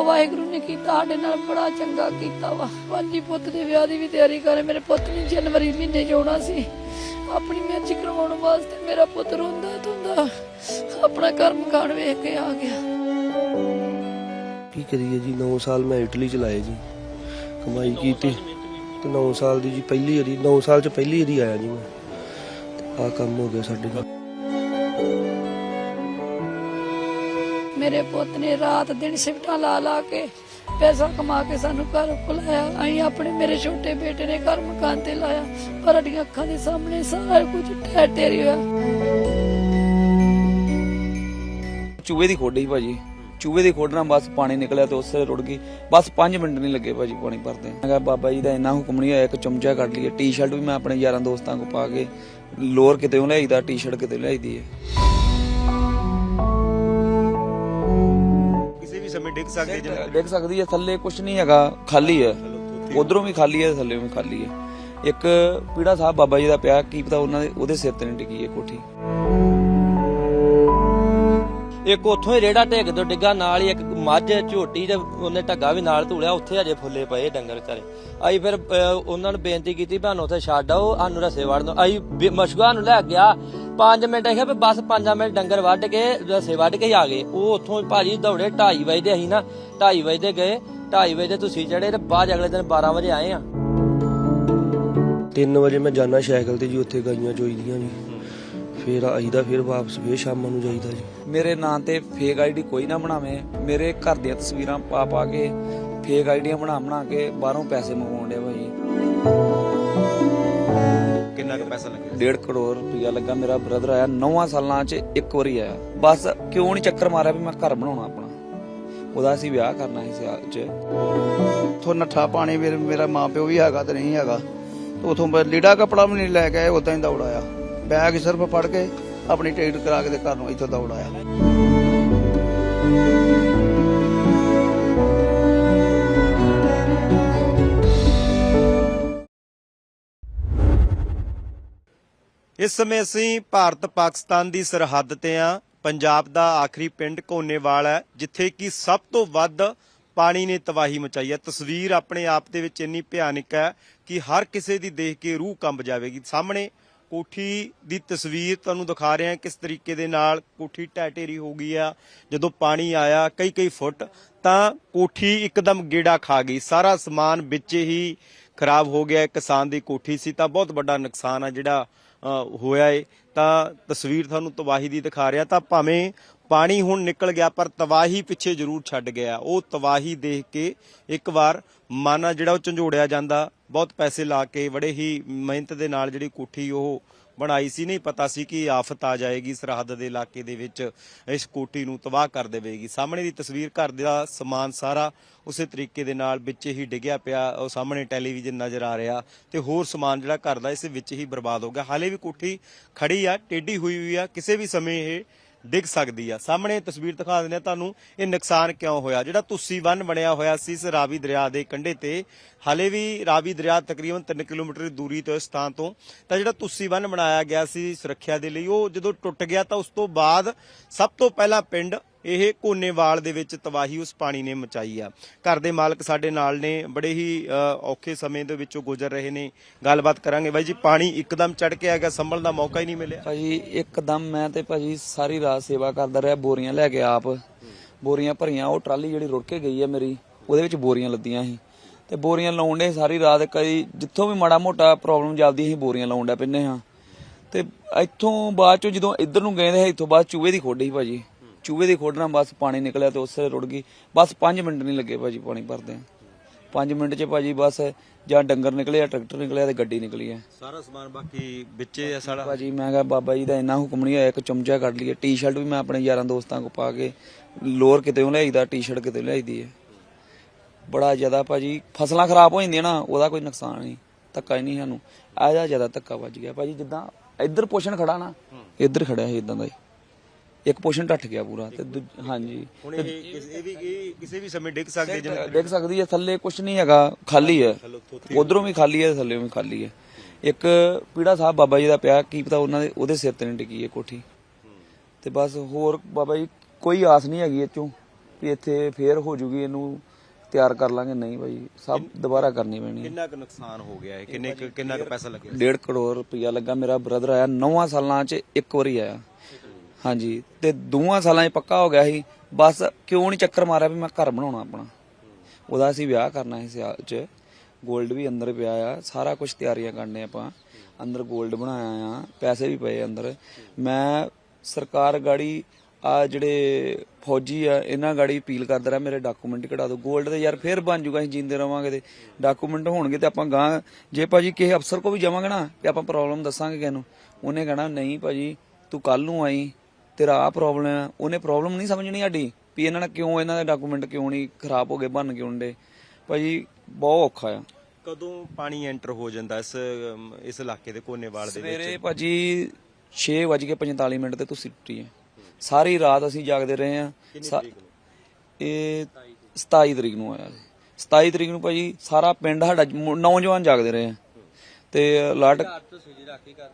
ਜੋ ਵਾਹਿਗੁਰੂ ਨੇ ਕੀਤਾ, ਸਾਡੇ ਨਾਲ ਬੜਾ ਚੰਗਾ ਕੀਤਾ ਵਾ। ਪੰਜੀ ਪੁੱਤ ਦੇ ਵਿਆਹ ਦੀ ਵੀ ਤਿਆਰੀ ਕਰੇ, ਮੇਰੇ ਪੁੱਤ ਨੇ ਜਨਵਰੀ ਮਹੀਨੇ ਜਾਣਾ ਸੀ। ਆਪਣੀ ਮਿਹਨਤ ਕਰਵਾਉਣ ਵਾਸਤੇ ਮੇਰਾ ਪੁੱਤ ਰੋਂਦਾ ਧੁੰਦਾ, ਆਪਣਾ ਘਰ ਮਕਾਨ ਵੇਖ ਕੇ ਆ ਗਿਆ। ਕੀ ਕਰੀਏ ਜੀ 9 ਸਾਲ ਮੈਂ ਇਟਲੀ ਚ ਲਾਏ ਜੀ, ਕਮਾਈ ਕੀਤੀ। ਤੇ 9 ਸਾਲ ਦੀ ਜੀ ਪਹਿਲੀ ਵਾਰੀ 9 ਸਾਲ ਚ ਪਹਿਲੀ ਵਾਰੀ ਆਇਆ ਜੀ ਮੈਂ। ਆ ਕੰਮ ਹੋ ਗਿਆ ਸਾਡੇ ਨਾਲ ਮੇਰੇ ਪੁੱਤ ਨੇ ਰਾਤ ਦਿਨ ਸਿਫਟਾਂ ਲਾ ਲਾ ਕੇ ਪੈਸਾ ਕਮਾ ਕੇ ਸਾਨੂੰ ਘਰ ਬੁਲਾਇਆ। ਅਸੀਂ ਆਪਣੇ ਮੇਰੇ ਛੋਟੇ ਬੇਟੇ ਨੇ ਘਰ ਮਕਾਨ ਤੇ ਲਾਇਆ। ਪਰ ਸਾਡੀਆਂ ਅੱਖਾਂ ਦੇ ਸਾਹਮਣੇ ਸਾਰਾ ਕੁਝ ਠਹਿਰ ਠੇਰੀ ਹੋਇਆ। ਚੂਹੇ ਦੀ ਖੋਡੀ ਭਾਜੀ। ਚੂਹੇ ਦੀ ਖੋਡਣਾ ਬਸ ਪਾਣੀ ਨਿਕਲਿਆ ਤੇ ਉਸੇ ਰੁੜ ਗਈ। ਬਸ 5 ਮਿੰਟ ਨਹੀਂ ਲੱਗੇ ਭਾਜੀ ਪਾਣੀ ਭਰਦੇ ਮੈਂ ਕਿਹਾ, ਬਾਬਾ ਜੀ ਦਾ ਇੰਨਾ ਹੁਕਮ ਨਹੀਂ ਹੋਇਆ, ਇੱਕ ਚਮਚਾ ਕੱਢ ਲਈਏ। ਟੀ-ਸ਼ਰਟ ਵੀ ਮੈਂ ਆਪਣੇ ਯਾਰਾਂ ਦੋਸਤਾਂ ਕੋ ਪਾ ਕੇ ਲੋਰ ਕਿਤੇ ਲਿਆਈਦਾ ਟੀ-ਸ਼ਰਟ ਕਿਤੇ ਲਿਆਈਦੀ ਹੈ। ਸਮੇਂ ਡਿੱਗ ਸਕਦੇ ਜਿਵੇਂ ਦੇਖ ਸਕਦੀ ਹੈ ਥੱਲੇ ਕੁਝ ਨਹੀਂ ਹੈਗਾ ਖਾਲੀ ਹੈ। ਉਧਰੋਂ ਵੀ ਖਾਲੀ ਹੈ ਥੱਲੇ ਵੀ ਖਾਲੀ ਹੈ। ਇੱਕ ਪੀੜਾ ਸਾਹਿਬ ਬਾਬਾ ਜੀ ਦਾ ਪਿਆ ਕੀ ਪਤਾ ਉਹਨਾਂ ਦੇ ਉਹਦੇ ਸਿਰ ਤੇ ਨਹੀਂ ਟਿਕੀ ਹੈ ਕੋਠੀ। ਇੱਕ ਉੱਥੋਂ ਹੀ ਰੇੜਾ ਢੇਕ ਤੋਂ ਡਿੱਗਾ ਨਾਲ ਹੀ ਇੱਕ ਮੱਝ ਝੋਟੀ ਤੇ ਉਹਨੇ ਢੱਗਾ ਵੀ ਨਾਲ ਧੂਲਿਆ ਉੱਥੇ ਅਜੇ ਫੁੱਲੇ ਪਏ ਡੰਗਰ ਵਿਚਾਰੇ ਆਈ ਫਿਰ ਅਹ, ਉਹਨਾਂ ਨੂੰ ਬੇਨਤੀ ਕੀਤੀ ਸਾਨੂੰ ਉੱਥੇ ਛੱਡ ਆਓ ਸਾਨੂੰ ਰਸੇ ਵੜਨ ਦਿਓ। ਆਈ ਮਸ਼ੂਆ ਨੂੰ ਲੈ ਗਿਆ 5 ਮਿੰਟ ਇਹ ਵੀ ਬਸ 5 ਮਿੰਟ ਡੰਗਰ ਵੱਢ ਕੇ ਰਸੇ ਵੱਢ ਕੇ ਹੀ ਆ ਗਏ। ਉਹ ਉੱਥੋਂ ਭਾਜੀ ਦੌੜੇ 2:30 ਵਜੇ ਦੇ ਅਸੀਂ ਨਾ 2:30 ਵਜੇ ਦੇ ਗਏ। 2:30 ਵਜੇ ਦੇ ਤੁਸੀਂ ਚੜੇ ਤੇ ਬਾਅਦ ਅਗਲੇ ਦਿਨ 12 ਵਜੇ ਆਏ ਆ। 3 ਵਜੇ ਮੈਂ ਜਾਣਾ ਸਾਈਕਲ ਤੇ ਜੀ ਉੱਥੇ ਗਾਈਆਂ ਚੋਈਦੀਆਂ ਜੀ। ਫੇਰ ਆਈਦਾ ਫਿਰ ਵਾਪਸ ਫੇਰ ਸ਼ਾਮਾਂ ਨੂੰ ਜਾਈਦਾ ਜੀ। ਮੇਰੇ ਨਾਂ ਤੇ ਫੇਕ ਆਈਡੀ ਕੋਈ ਨਾ ਬਣਾਵੇ। ਮੇਰੇ ਘਰ ਦੀਆਂ ਤਸਵੀਰਾਂ ਪਾ ਪਾ ਕੇ ਫੇਕ ਆਈਡੀਆਂ ਬਣਾ ਬਣਾ ਕੇ ਬਾਹਰੋਂ ਪੈਸੇ ਮੰਗਵਾਉਣ ਡਿਆ ਭਾਜੀ। ਕਿੰਨਾ ਕੁ ਪੈਸਾ ਲੱਗਿਆ? 1.5 ਕਰੋੜ ਰੁਪਇਆ ਲੱਗਾ ਮੇਰਾ ਬ੍ਰਦਰ ਆਇਆ 9 ਸਾਲਾਂ 'ਚ ਇੱਕ ਵਾਰੀ ਆਇਆ। ਬਸ ਕਿਉਂ ਨਹੀਂ ਚੱਕਰ ਮਾਰਿਆ ਵੀ ਮੈਂ ਘਰ ਬਣਾਉਣਾ ਆਪਣਾ। ਉਹਦਾ ਅਸੀਂ ਵਿਆਹ ਕਰਨਾ ਸੀ ਸਿਆਲ 'ਚ। ਉਥੋਂ ਨੱਠਾ ਪਾਣੀ ਮੇਰੇ ਮੇਰਾ ਮਾਂ ਪਿਓ ਵੀ ਹੈਗਾ ਤੇ ਨਹੀਂ ਹੈਗਾ। ਤੇ ਉਥੋਂ ਲੀੜਾ ਕਪੜਾ ਵੀ ਨਹੀਂ ਲੈ ਕੇ ਆਏ ਉਦਾਂ ਹੀ ਦੌੜਾਇਆ ਬੈਗ ਸਿਰਫ ਫੜ ਕੇ ਆਪਣੀ ਟਿਕਟ ਕਰਾ ਕੇ ਤੇ ਘਰ ਨੂੰ ਇੱਥੋਂ ਦੌੜਾਇਆ ਇਸ ਸਮੇਂ ਅਸੀਂ ਭਾਰਤ ਪਾਕਿਸਤਾਨ ਦੀ ਸਰਹੱਦ ਤੇ ਆ। ਪੰਜਾਬ ਦਾ ਆਖਰੀ ਪਿੰਡ ਕੋਨੇਵਾਲ ਹੈ, ਜਿੱਥੇ ਕਿ ਸਭ ਤੋਂ ਵੱਧ ਪਾਣੀ ਨੇ ਤਬਾਹੀ ਮਚਾਈ ਹੈ। ਤਸਵੀਰ ਆਪਣੇ ਆਪ ਦੇ ਵਿੱਚ ਇੰਨੀ ਭਿਆਨਕ ਹੈ ਕਿ ਹਰ ਕਿਸੇ ਦੀ ਦੇਖ ਕੇ ਰੂਹ ਕੰਬ ਜਾਵੇਗੀ। ਸਾਹਮਣੇ ਕੋਠੀ ਦੀ ਤਸਵੀਰ ਤੁਹਾਨੂੰ ਦਿਖਾ ਰਹੇ ਹਾਂ ਕਿਸ ਤਰੀਕੇ ਦੇ ਨਾਲ ਕੋਠੀ ਢਹਿ ਢੇਰੀ ਹੋ ਗਈ ਆ। ਜਦੋਂ ਪਾਣੀ ਆਇਆ ਕਈ ਕਈ ਫੁੱਟ, ਤਾਂ ਕੋਠੀ ਇੱਕਦਮ ਗੇੜਾ ਖਾ ਗਈ। ਸਾਰਾ ਸਮਾਨ ਵਿੱਚ ਹੀ ਖਰਾਬ ਹੋ ਗਿਆ। ਕਿਸਾਨ ਦੀ ਕੋਠੀ ਸੀ ਤਾਂ ਬਹੁਤ ਵੱਡਾ ਨੁਕਸਾਨ ਆ ਜਿਹੜਾ ਹੋਇਆ ਏ, ਤਾਂ ਤਸਵੀਰ ਤੁਹਾਨੂੰ ਤਬਾਹੀ ਦੀ ਦਿਖਾ ਰਿਹਾ। ਤਾਂ ਭਾਵੇਂ ਪਾਣੀ ਹੁਣ ਨਿਕਲ ਗਿਆ, ਪਰ ਤਬਾਹੀ ਪਿੱਛੇ ਜ਼ਰੂਰ ਛੱਡ ਗਿਆ। ਉਹ ਤਬਾਹੀ ਦੇਖ ਕੇ ਇੱਕ ਵਾਰ ਮਨ ਜਿਹੜਾ ਉਹ ਝੰਜੋੜਿਆ ਜਾਂਦਾ, ਬਹੁਤ ਪੈਸੇ ਲਾ ਕੇ, ਬੜੇ ਹੀ ਮਿਹਨਤ ਦੇ ਨਾਲ ਜਿਹੜੀ ਕੋਠੀ ਉਹ ਬਣਾਈ ਸੀ, ਨਹੀਂ ਪਤਾ ਸੀ ਕਿ ਆਫਤ ਆ ਜਾਏਗੀ, ਸਰਹੱਦ ਦੇ ਇਲਾਕੇ ਦੇ ਵਿੱਚ ਇਸ ਕੋਠੀ ਨੂੰ ਤਬਾਹ ਕਰ ਦੇਵੇਗੀ। ਸਾਹਮਣੇ ਦੀ ਤਸਵੀਰ ਘਰ ਦਾ ਸਮਾਨ ਸਾਰਾ ਉਸੇ ਤਰੀਕੇ ਦੇ ਨਾਲ ਵਿੱਚ ਹੀ ਡਿੱਗਿਆ ਪਿਆ, ਉਹ ਸਾਹਮਣੇ ਟੈਲੀਵਿਜ਼ਨ ਨਜ਼ਰ ਆ ਰਿਹਾ ਤੇ ਹੋਰ ਸਮਾਨ ਜਿਹੜਾ ਘਰ ਦਾ, ਇਸ ਵਿੱਚ ਹੀ ਬਰਬਾਦ ਹੋ ਗਿਆ। ਹਾਲੇ ਵੀ ਕੋਠੀ ਖੜੀ ਆ, ਟੇਢੀ ਹੋਈ ਹੋਈ ਆ, ਕਿਸੇ ਵੀ ਸਮੇਂ ਇਹ ਡਿੱਗ ਸਕਦੀ ਆ। ਸਾਹਮਣੇ ਤਸਵੀਰ ਦਿਖਾ ਦਿੰਦੇ ਆ ਤੁਹਾਨੂੰ, ਇਹ ਨੁਕਸਾਨ ਕਿਉਂ ਹੋਇਆ? ਜਿਹੜਾ ਤੁਸੀਂ ਬੰਨ ਬਣਿਆ ਹੋਇਆ ਸੀ ਇਸ ਰਾਵੀ ਦਰਿਆ ਦੇ ਕੰਢੇ ਤੇ, ਹਾਲੇ ਵੀ ਰਾਵੀ ਦਰਿਆ ਤਕਰੀਬਨ 3 ਕਿਲੋਮੀਟਰ ਦੀ ਦੂਰੀ ਤੋਂ ਇਸ ਸਥਾਨ ਤੋਂ, ਤਾਂ ਜਿਹੜਾ ਤੁਸੀ ਵਨ ਬਣਾਇਆ ਗਿਆ ਸੀ ਸੁਰੱਖਿਆ ਦੇ ਲਈ, ਉਹ ਜਦੋਂ ਟੁੱਟ ਗਿਆ ਤਾਂ ਉਸ ਤੋਂ ਬਾਅਦ ਸਭ ਤੋਂ ਪਹਿਲਾਂ ਪਿੰਡ ਇਹ ਕੋਨੇਵਾਲ ਦੇ ਵਿੱਚ ਤਬਾਹੀ ਉਸ ਪਾਣੀ ਨੇ ਮਚਾਈ ਆ। ਘਰ ਦੇ ਮਾਲਕ ਸਾਡੇ ਨਾਲ ਨੇ, ਬੜੇ ਹੀ ਔਖੇ ਸਮੇਂ ਦੇ ਵਿੱਚੋਂ ਗੁਜ਼ਰ ਰਹੇ ਨੇ। ਗੱਲਬਾਤ ਕਰਾਂਗੇ। ਬਾਈ ਜੀ, ਪਾਣੀ ਇੱਕਦਮ ਚੜ ਕੇ ਆ ਗਿਆ, ਸੰਭਲਣ ਦਾ ਮੌਕਾ ਹੀ ਨਹੀਂ ਮਿਲਿਆ। ਭਾਜੀ, ਇੱਕਦਮ ਮੈਂ ਤੇ ਭਾਜੀ ਸਾਰੀ ਰਾਤ ਸੇਵਾ ਕਰਦਾ ਰਿਹਾ, ਬੋਰੀਆਂ ਲੈ ਕੇ ਆਪ। ਬੋਰੀਆਂ ਭਰੀਆਂ, ਉਹ ਟਰਾਲੀ ਜਿਹੜੀ ਰੁੜ ਕੇ ਗਈ ਹੈ ਮੇਰੀ, ਉਹਦੇ ਵਿੱਚ ਬੋਰੀਆਂ ਲੱਦੀਆਂ ਸੀ। ਤੇ ਬੋਰੀਆਂ ਲਾਉਣ ਦੇ ਸਾਰੀ ਰਾਤ ਕਈ, ਜਿੱਥੋਂ ਵੀ ਮਾੜਾ ਮੋਟਾ ਪ੍ਰੋਬਲਮ ਚੱਲਦੀ ਸੀ ਬੋਰੀਆਂ ਲਾਉਣ ਦਾ ਪਿੰਨੇ ਹਾਂ। ਤੇ ਇੱਥੋਂ ਬਾਅਦ ਚੋਂ ਜਦੋਂ ਇੱਧਰ ਨੂੰ ਗਏ ਤੇ ਇੱਥੋਂ ਬਾਅਦ ਚੂਹੇ ਦੀ ਖੋਡੀ ਭਾਜੀ। ਚੂਹੇ ਦੀ ਖੋਡ ਨਾਲ ਬਸ ਪਾਣੀ ਨਿਕਲਿਆ ਤੇ ਉਸੇ ਰੁੜ ਗਈ। ਬਸ 5 ਮਿੰਟ ਨਹੀਂ ਲੱਗੇ ਭਾਜੀ ਪਾਣੀ ਭਰਦੇ 5 ਮਿੰਟ 'ਚ ਭਾਜੀ ਬਸ ਜਾਂ ਡੰਗਰ ਨਿਕਲੇ ਆ ਟਰੈਕਟਰ ਨਿਕਲਿਆ ਤੇ ਗੱਡੀ ਨਿਕਲੀ ਹੈ। ਸਾਰਾ ਸਮਾਨ ਬਾਕੀ ਵਿੱਚੇ ਆ ਸਾਡਾ ਭਾਜੀ ਮੈਂ ਕਿਹਾ ਬਾਬਾ ਜੀ ਦਾ ਇੰਨਾ ਹੁਕਮ ਨਹੀਂ ਹੋਇਆ ਇੱਕ ਚਮਚਾ ਕੱਢ ਲਈਏ। ਟੀ-ਸ਼ਰਟ ਵੀ ਮੈਂ ਆਪਣੇ ਯਾਰਾਂ ਦੋਸਤਾਂ ਕੋ ਪਾ ਕੇ ਲੋਅਰ ਕਿਤੇ ਲਿਆਈਦਾ ਟੀ-ਸ਼ਰਟ ਕਿਤੇ ਲਿਆਈਦੀ ਹੈ। ਬੜਾ ਜ਼ਿਆਦਾ ਭਾਜੀ ਫਸਲਾਂ ਖਰਾਬ ਹੋ ਜਾਂਦੀਆਂ ਨਾ ਉਹਦਾ ਕੋਈ ਨੁਕਸਾਨ ਨਹੀਂ ਧੱਕਾ ਹੀ ਨਹੀਂ ਸਾਨੂੰ। ਆ ਜਾ ਜ਼ਿਆਦਾ ਧੱਕਾ ਵੱਜ ਗਿਆ। ਭਾਜੀ ਜਿੱਦਾਂ ਇੱਧਰ ਪੋਸ਼ਨ ਖੜਾ ਨਾ ਇੱਧਰ ਖੜਿਆ ਸੀ ਇਦਾਂ ਦਾ ਹੀ। ਇੱਕ ਪੋਸ਼ਨ ਟੱਟ ਗਿਆ ਪੂਰਾ ਤੇ ਦੂਜ- ਹਾਂਜੀ। ਹੁਣ ਇਹ ਕਿਸੇ ਇਹ ਵੀ ਇਹ ਕਿਸੇ ਵੀ ਸਮੇਂ ਡਿੱਗ ਸਕਦੇ ਜਿਵੇਂ ਦੇਖ ਸਕਦੀ ਹੈ ਥੱਲੇ ਕੁਝ ਨਹੀਂ ਹੈਗਾ ਖਾਲੀ ਹੈ। ਉਧਰੋਂ ਵੀ ਖਾਲੀ ਹੈ ਥੱਲੇੋਂ ਵੀ ਖਾਲੀ ਹੈ। ਇੱਕ ਪੀੜਾ ਸਾਹਿਬ ਬਾਬਾ ਜੀ ਦਾ ਪਿਆ ਕੀ ਪਤਾ ਉਹਨਾਂ ਦੇ ਉਹਦੇ ਸਿਰ ਤੇ ਨਹੀਂ ਟਿਕੀ ਹੈ ਕੋਠੀ। ਤੇ ਬਸ ਹੋਰ ਬਾਬਾ ਜੀ ਕੋਈ ਆਸ ਨਹੀਂ ਹੈਗੀ ਇਹ ਚੋਂ ਵੀ ਇੱਥੇ ਫੇਰ ਹੋ ਜੂਗੀ ਇਹਨੂੰ ਤਿਆਰ ਕਰ ਲਾਂਗੇ। ਨਹੀਂ ਭਾਈ ਸਭ ਦੁਬਾਰਾ ਕਰਨੀ ਪੈਣੀ ਹੈ। ਕਿੰਨਾ ਕੁ ਨੁਕਸਾਨ ਹੋ ਗਿਆ ਹੈ ਕਿੰਨੇ ਕੁ- ਕਿੰਨਾ ਕੁ ਪੈਸਾ ਲੱਗਿਆ? ਡੇਢ ਕਰੋੜ ਰੁਪਇਆ ਲੱਗਾ ਮੇਰਾ ਬ੍ਰਦਰ ਆਇਆ 9 ਸਾਲਾਂ 'ਚ ਇੱਕ ਵਾਰੀ ਆਇਆ। ਹਾਂਜੀ। ਤੇ ਦੋਵਾਂ ਸਾਲਾਂ 'ਚ ਪੱਕਾ ਹੋ ਗਿਆ ਸੀ। ਬਸ ਕਿਉਂ ਨਹੀਂ ਚੱਕਰ ਮਾਰਿਆ ਵੀ ਮੈਂ ਘਰ ਬਣਾਉਣਾ ਆਪਣਾ। ਉਹਦਾ ਅਸੀਂ ਵਿਆਹ ਕਰਨਾ ਸੀ ਸਿਆਲ 'ਚ। ਗੋਲਡ ਵੀ ਅੰਦਰ ਪਿਆ ਆ। ਸਾਰਾ ਕੁਝ ਤਿਆਰੀਆਂ ਕਰਨੇ ਆਪਾਂ। ਅੰਦਰ ਗੋਲਡ ਬਣਾਇਆ ਆ। ਪੈਸੇ ਵੀ ਪਏ ਅੰਦਰ। ਮੈਂ ਸਰਕਾਰ ਗਾੜੀ ਆ ਜਿਹੜੇ ਫੌਜੀ ਆ, ਇਹਨਾਂ ਗਾੜੀ ਅਪੀਲ ਕਰਦਾ ਰਿਹਾ, ਮੇਰੇ ਡਾਕੂਮੈਂਟ ਕਢਾ ਦਿਓ। ਗੋਲਡ ਤੇ ਯਾਰ ਫੇਰ ਬਣ ਜੂਗਾ ਅਸੀਂ ਜਿੰਦੇ ਰਵਾਂਗੇ ਤੇ। ਡਾਕੂਮੈਂਟ ਹੋਣਗੇ ਤੇ ਆਪਾਂ ਗਾਂ, ਜੇ ਭਾਜੀ ਕਿਸੇ ਅਫਸਰ ਕੋ ਵੀ ਜਾਵਾਂਗੇ ਨਾ, ਤੇ ਆਪਾਂ ਪ੍ਰੋਬਲਮ ਦੱਸਾਂਗੇ ਕਿਸ ਨੂੰ। ਉਹਨੇ ਕਹਿਣਾ, ਨਹੀਂ ਭਾਜੀ, ਤੂੰ ਕੱਲ ਨੂੰ ਆਈ। ਤੇਰਾ ਆ ਪ੍ਰੋਬਲਮ ਹੈ ਉਹਨੇ ਪ੍ਰੋਬਲਮ ਨਹੀਂ ਸਮਝਣੀ ਸਾਡੀ ਵੀ ਇਹਨਾਂ ਨੇ ਕਿਉਂ ਇਹਨਾਂ ਦੇ ਡਾਕੂਮੈਂਟ ਕਿਉਂ ਨਹੀਂ ਖਰਾਬ ਹੋ ਗਏ ਬਣ ਕਿਉਂ ਡੇ ਭਾਜੀ ਬਹੁਤ ਔਖਾ ਆ। ਕਦੋਂ ਪਾਣੀ ਐਂਟਰ ਹੋ ਜਾਂਦਾ ਇਸ ਇਸ ਇਲਾਕੇ ਦੇ ਕੋਨੇਵਾਲ ਦੇ ਵਿੱਚ? ਸਵੇਰੇ ਭਾਜੀ 6:45 ਮਿੰਟ ਤੇ ਤੁਸੀਂ ਟੁੱਟੀ ਹੈ ਸਾਰੀ ਰਾਤ ਅਸੀਂ ਜਾਗਦੇ ਰਹੇ ਆ। ਇਹ 27 ਤਰੀਕ ਨੂੰ ਆਇਆ ਸੀ। 27 ਤਰੀਕ ਨੂੰ ਭਾਜੀ ਸਾਰਾ ਪਿੰਡ ਸਾਡਾ ਨੌਜਵਾਨ ਜਾਗਦੇ ਰਹੇ ਆ। ਤੇ ਅਲਰਟ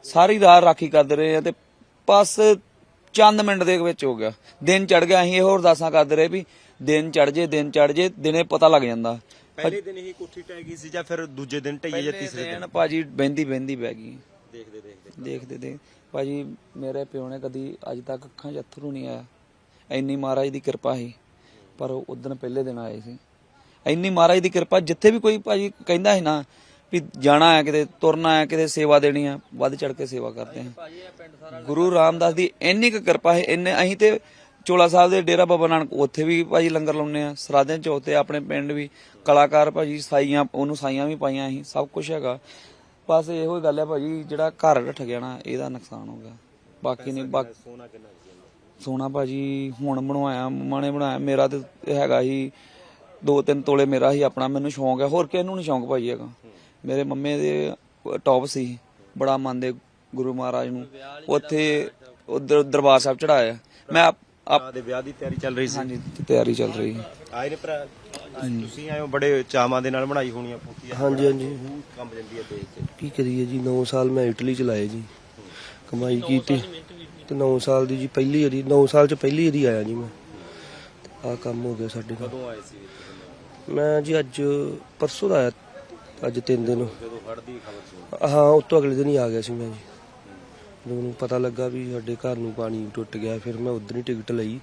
ਸਾਰੀ ਰਾਤ ਰਾਖੀ ਕਰਦੇ ਰਹੇ ਆ ਤੇ ਬਸ ਚੰਦ ਮਿੰਟ ਦੇ ਵਿੱਚ ਹੋ ਗਿਆ। ਦਿਨ ਚੜ ਗਿਆ ਅਸੀਂ ਇਹ ਹੋਰ ਦਾਸਾਂ ਕਰਦੇ ਰਹੇ ਵੀ ਦਿਨ ਚੜ ਜੇ ਦਿਨ ਚੜ ਜੇ ਦਿਨੇ ਪਤਾ ਲੱਗ ਜਾਂਦਾ। ਪਹਿਲੇ ਦਿਨ ਹੀ ਕੋਠੀ ਟਹਿ ਗਈ ਸੀ ਜਾਂ ਫਿਰ ਦੂਜੇ ਦਿਨ ਢਈ ਜਾਂ ਤੀਸਰੇ ਦਿਨ ਦਿਨ? ਭਾਜੀ ਬਹਿੰਦੀ ਬਹਿੰਦੀ ਬਹਿ ਗਈ। ਦੇਖਦੇ ਦੇਖਦੇ। ਦੇਖਦੇ ਦੇ ਭਾਜੀ ਮੇਰੇ ਪਿਓ ਨੇ ਕਦੀ ਅੱਜ ਤੱਕ ਅੱਖਾਂ 'ਚ ਅਥਰੂ ਨਹੀਂ ਆਇਆ। ਇੰਨੀ ਮਹਾਰਾਜ ਦੀ ਕਿਰਪਾ ਸੀ ਪਰ ਉਦੋਂ ਪਹਿਲੇ ਦਿਨ ਆਏ ਸੀ। ਇੰਨੀ ਮਹਾਰਾਜ ਦੀ ਕਿਰਪਾ ਜਿੱਥੇ ਵੀ ਕੋਈ ਭਾਜੀ ਕਹਿੰਦਾ ਹੈ ਨਾ ਵੀ ਜਾਣਾ ਹੈ ਕਿਤੇ, ਤੁਰਨਾ ਹੈ, ਕਿਤੇ ਸੇਵਾ ਦੇਣੀ ਹੈ, ਵੱਧ ਚੜ ਕੇ ਸੇਵਾ ਕਰਦੇ ਹਾਂ। ਗੁਰੂ ਰਾਮਦਾਸ ਦੀ ਇੰਨੀ ਕੁ ਕਿਰਪਾ ਹੈ, ਇੰਨੇ ਅਸੀਂ ਤੇ ਚੋਲਾ ਸਾਹਿਬ ਦੇ ਡੇਰਾ ਬਾਬਾ ਨਾਨਕ, ਉੱਥੇ ਵੀ ਭਾਜੀ ਲੰਗਰ ਲਾਉਂਦੇ ਆ ਸਰਾਧਿਆਂ ਚੌਥ ਤੇ ਆਪਣੇ ਪਿੰਡ ਵੀ, ਕਲਾਕਾਰ ਭਾਜੀ ਸਾਈਆਂ, ਉਹਨੂੰ ਸਾਈਆਂ ਵੀ ਪਾਈਆਂ ਸੀ ਸਭ ਕੁਝ ਹੈਗਾ। ਬਸ ਇਹੋ ਹੀ ਗੱਲ ਹੈ ਭਾਜੀ, ਜਿਹੜਾ ਘਰ ਢੱਠ ਗਿਆ ਨਾ ਇਹਦਾ ਨੁਕਸਾਨ ਹੋ ਗਿਆ। ਬਾਕੀ ਨਹੀਂ, ਬਾਕੀ ਸੋਨਾ ਭਾਜੀ ਹੁਣ ਬਣਵਾਇਆ, ਮੰਮਾ ਨੇ ਬਣਾਇਆ, ਮੇਰਾ ਤੇ ਹੈਗਾ ਹੀ ਦੋ ਤਿੰਨ ਤੋਲੇ ਮੇਰਾ ਹੀ ਆਪਣਾ ਮੈਨੂੰ ਸ਼ੌਂਕ ਹੈ, ਹੋਰ ਕਿਸੇ ਨੂੰ ਨਹੀਂ ਸ਼ੌਂਕ ਭਾਜੀ ਹੈਗਾ। ਮੇਰੇ ਮੰਮੇ ਦੇ ਟੌਪ ਸੀ। ਬੜਾ ਮੰਨਦੇ ਗੁਰੂ ਮਹਾਰਾਜ ਨੂੰ। ਉੱਥੇ ਉਧਰ ਦਰਬਾਰ ਸਾਹਿਬ ਚੜਾਇਆ ਮੈਂ ਆਪ- ਆਪ ਦੇ ਵਿਆਹ ਦੀ ਤਿਆਰੀ ਚੱਲ ਰਹੀ ਸੀ। ਹਾਂਜੀ ਤਿਆਰੀ ਚੱਲ ਰਹੀ ਹੈ। ਆਏ ਨੇ ਭਰਾ ਤੁਸੀਂ ਆਏ ਹੋ ਬੜੇ ਚਾਵਾਂ ਦੇ ਨਾਲ ਬਣਾਈ ਹੋਣੀ ਆ ਕੋਠੀ ਹਾਂਜੀ ਹਾਂਜੀ। ਕੰਬ ਜਾਂਦੀ ਹੈ ਦੇਖ ਕੇ ਕੀ ਕਰੀਏ ਜੀ 9 ਸਾਲ ਮੈਂ ਇਟਲੀ ਚ ਲਾਏ ਜੀ। ਕਮਾਈ ਕੀਤੀ। ਤੇ 9 ਸਾਲ ਦੀ ਜੀ ਪਹਿਲੀ ਵਾਰੀ 9 ਸਾਲ ਚ ਪਹਿਲੀ ਵਾਰੀ ਆਇਆ ਜੀ ਮੈਂ। ਆ ਕੰਮ ਹੋ ਗਿਆ ਸਾਡੇ ਨਾਲ। ਕਦੋਂ ਆਏ ਸੀ? ਮੈਂ ਜੀ ਅੱਜ ਪਰਸੋਂ ਦਾ ਆਇਆ। ਅੱਜ ਤਿੰਨ ਦਿਨ। ਜਦੋਂ ਹੜ੍ਹ ਦੀ ਖਬਰ ਸੁਣੀ ਹਾਂ ਉਸ ਤੋਂ ਅਗਲੇ ਦਿਨ ਹੀ ਆ ਗਿਆ ਸੀ ਮੈਂ ਜੀ। ਜਦੋਂ ਮੈਨੂੰ ਪਤਾ ਲੱਗਾ ਵੀ ਸਾਡੇ ਘਰ ਨੂੰ ਪਾਣੀ ਟੁੱਟ ਗਿਆ ਫਿਰ ਮੈਂ ਉਧਰ ਹੀ ਟਿਕਟ ਲਈ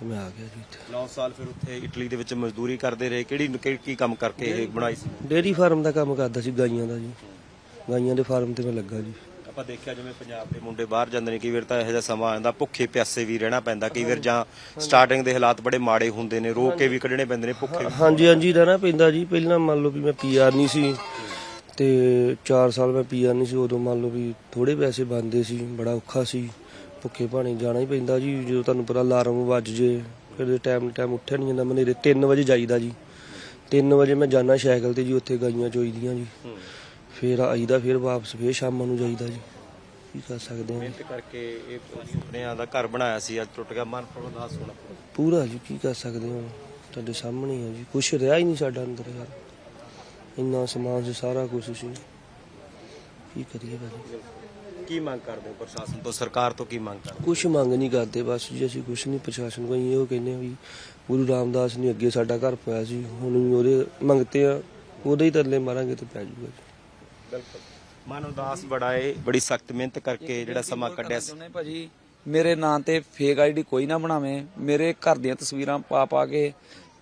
ਤੇ ਮੈਂ ਆ ਗਿਆ ਜੀ ਇੱਥੇ। 9 ਸਾਲ ਫਿਰ ਉੱਥੇ ਇਟਲੀ ਦੇ ਵਿੱਚ ਮਜ਼ਦੂਰੀ ਕਰਦੇ ਰਹੇ। ਕਿਹੜੀ ਕੀ ਕੰਮ ਕਰਕੇ ਇਹ ਬਣਾਈ ਸੀ? ਡੇਅਰੀ ਫਾਰਮ ਦਾ ਕੰਮ ਕਰਦਾ ਸੀ ਗਾਈਆਂ ਦਾ ਜੀ। ਗਾਈਆਂ ਦੇ ਫਾਰਮ ਤੇ ਮੈਂ ਲੱਗਾ ਜੀ। ਆਪਾਂ ਦੇਖਿਆ ਜਿਵੇਂ ਪੰਜਾਬ ਦੇ ਮੁੰਡੇ ਬਾਹਰ ਜਾਂਦੇ ਨੇ ਕਈ ਵਾਰ ਤਾਂ ਇਹੋ ਜਿਹਾ ਸਮਾਂ ਆਉਂਦਾ ਭੁੱਖੇ ਪਿਆਸੇ ਵੀ ਰਹਿਣਾ ਪੈਂਦਾ ਕਈ ਵਾਰ ਜਾਂ ਸਟਾਰਟਿੰਗ ਦੇ ਹਾਲਾਤ ਬੜੇ ਮਾੜੇ ਹੁੰਦੇ ਨੇ ਰੋ ਕੇ ਵੀ ਕੱਢਣੇ ਪੈਂਦੇ ਨੇ ਭੁੱਖੇ ਵੀ। ਹਾਂਜੀ ਹਾਂਜੀ ਰਹਿਣਾ ਪੈਂਦਾ ਜੀ ਪਹਿਲਾਂ ਮੰਨ ਲਓ ਵੀ ਮੈਂ ਪੀਆਰ ਨਹੀਂ ਸੀ ਤੇ 4 ਸਾਲ ਮੈਂ ਪੀਆਰ ਨਹੀਂ ਸੀ ਉਦੋਂ ਮੰਨ ਲਓ ਵੀ ਥੋੜੇ ਪੈਸੇ ਬੰਦੇ ਸੀ ਬੜਾ ਔਖਾ ਸੀ ਭੁੱਖੇ ਭਾਣੇ ਜਾਣਾ ਹੀ ਪੈਂਦਾ ਜੀ ਜਦੋਂ ਤੁਹਾਨੂੰ ਪਤਾ ਅਲਾਰਮ ਵੱਜ ਜੇ ਫਿਰ ਟਾਈਮ ਟਾਈਮ ਉੱਠਿਆ ਨਹੀਂ ਜਾਂਦਾ ਮਨੇਰੇ 3 ਵਜੇ ਜਾਈਦਾ ਜੀ। 3 ਵਜੇ ਮੈਂ ਜਾਣਾ ਸਾਈਕਲ ਤੇ ਜੀ ਉੱਥੇ ਗਾਈਆਂ ਚੋਈਦੀਆਂ ਜੀ। ਫਿਰ ਆਈਦਾ ਫਿਰ ਵਾਪਸ ਫਿਰ ਸ਼ਾਮਾਂ ਨੂੰ ਜਾਈਦਾ ਜੀ। ਕੀ ਕਰ ਸਕਦੇ ਹਾਂ। ਮਿਹਨਤ ਕਰਕੇ ਇਹ ਸੁਪਨਿਆਂ ਦਾ ਘਰ ਬਣਾਇਆ ਸੀ ਅੱਜ ਟੁੱਟ ਗਿਆ ਮਨ ਪ੍ਰਵਾਸ ਹੋਣਾ ਪੂਰਾ ਜੀ ਕੀ ਕਰ ਸਕਦੇ ਹਾਂ। ਤੁਹਾਡੇ ਸਾਹਮਣੇ ਹੀ ਜੀ। ਕੁਛ ਰਿਹਾ ਹੀ ਨਹੀਂ ਸਾਡਾ ਅੰਦਰ ਯਾਰ। ਇੰਨਾ ਸਮਾਨ ਸੀ ਸਾਰਾ ਕੁਝ ਸੀ। ਕੀ ਕਰੀਏ ਭਾਜੀ। ਕੀ ਮੰਗ ਕਰਦੇ ਹੋ ਪ੍ਰਸ਼ਾਸਨ ਤੋਂ? ਸਰਕਾਰ ਤੋਂ ਕੀ ਮੰਗ ਕਰਦੇ ਕੁਛ ਮੰਗ ਨਹੀਂ ਕਰਦੇ ਬਸ ਜੀ ਅਸੀਂ ਕੁਛ ਨਹੀਂ। ਪ੍ਰਸ਼ਾਸਨ ਕੋਈ ਇਹੋ ਕਹਿੰਦੇ ਆ ਵੀ ਗੁਰੂ ਰਾਮਦਾਸ ਨੇ ਅੱਗੇ ਸਾਡਾ ਘਰ ਪਾਇਆ ਸੀ। ਹੁਣ ਵੀ ਉਹਦੇ ਮੰਗਤੇ ਆ। ਉਹਦੇ ਹੀ ਤਰਲੇ ਮਾਰਾਂਗੇ ਤੇ ਪੈ ਜਾਊਗਾ ਜੀ। ਬਿਲਕੁਲ। ਮਨ ਉਦਾਸ ਬੜਾ ਏ ਬੜੀ ਸਖਤ ਮਿਹਨਤ ਕਰਕੇ ਜਿਹੜਾ ਸਮਾਂ ਕੱਢਿਆ ਸੀ। ਭਾਜੀ ਮੇਰੇ ਨਾਂ ਤੇ ਫੇਕ ਆਈਡੀ ਕੋਈ ਨਾ ਬਣਾਵੇ ਮੇਰੇ ਘਰ ਦੀਆਂ ਤਸਵੀਰਾਂ ਪਾ ਪਾ ਕੇ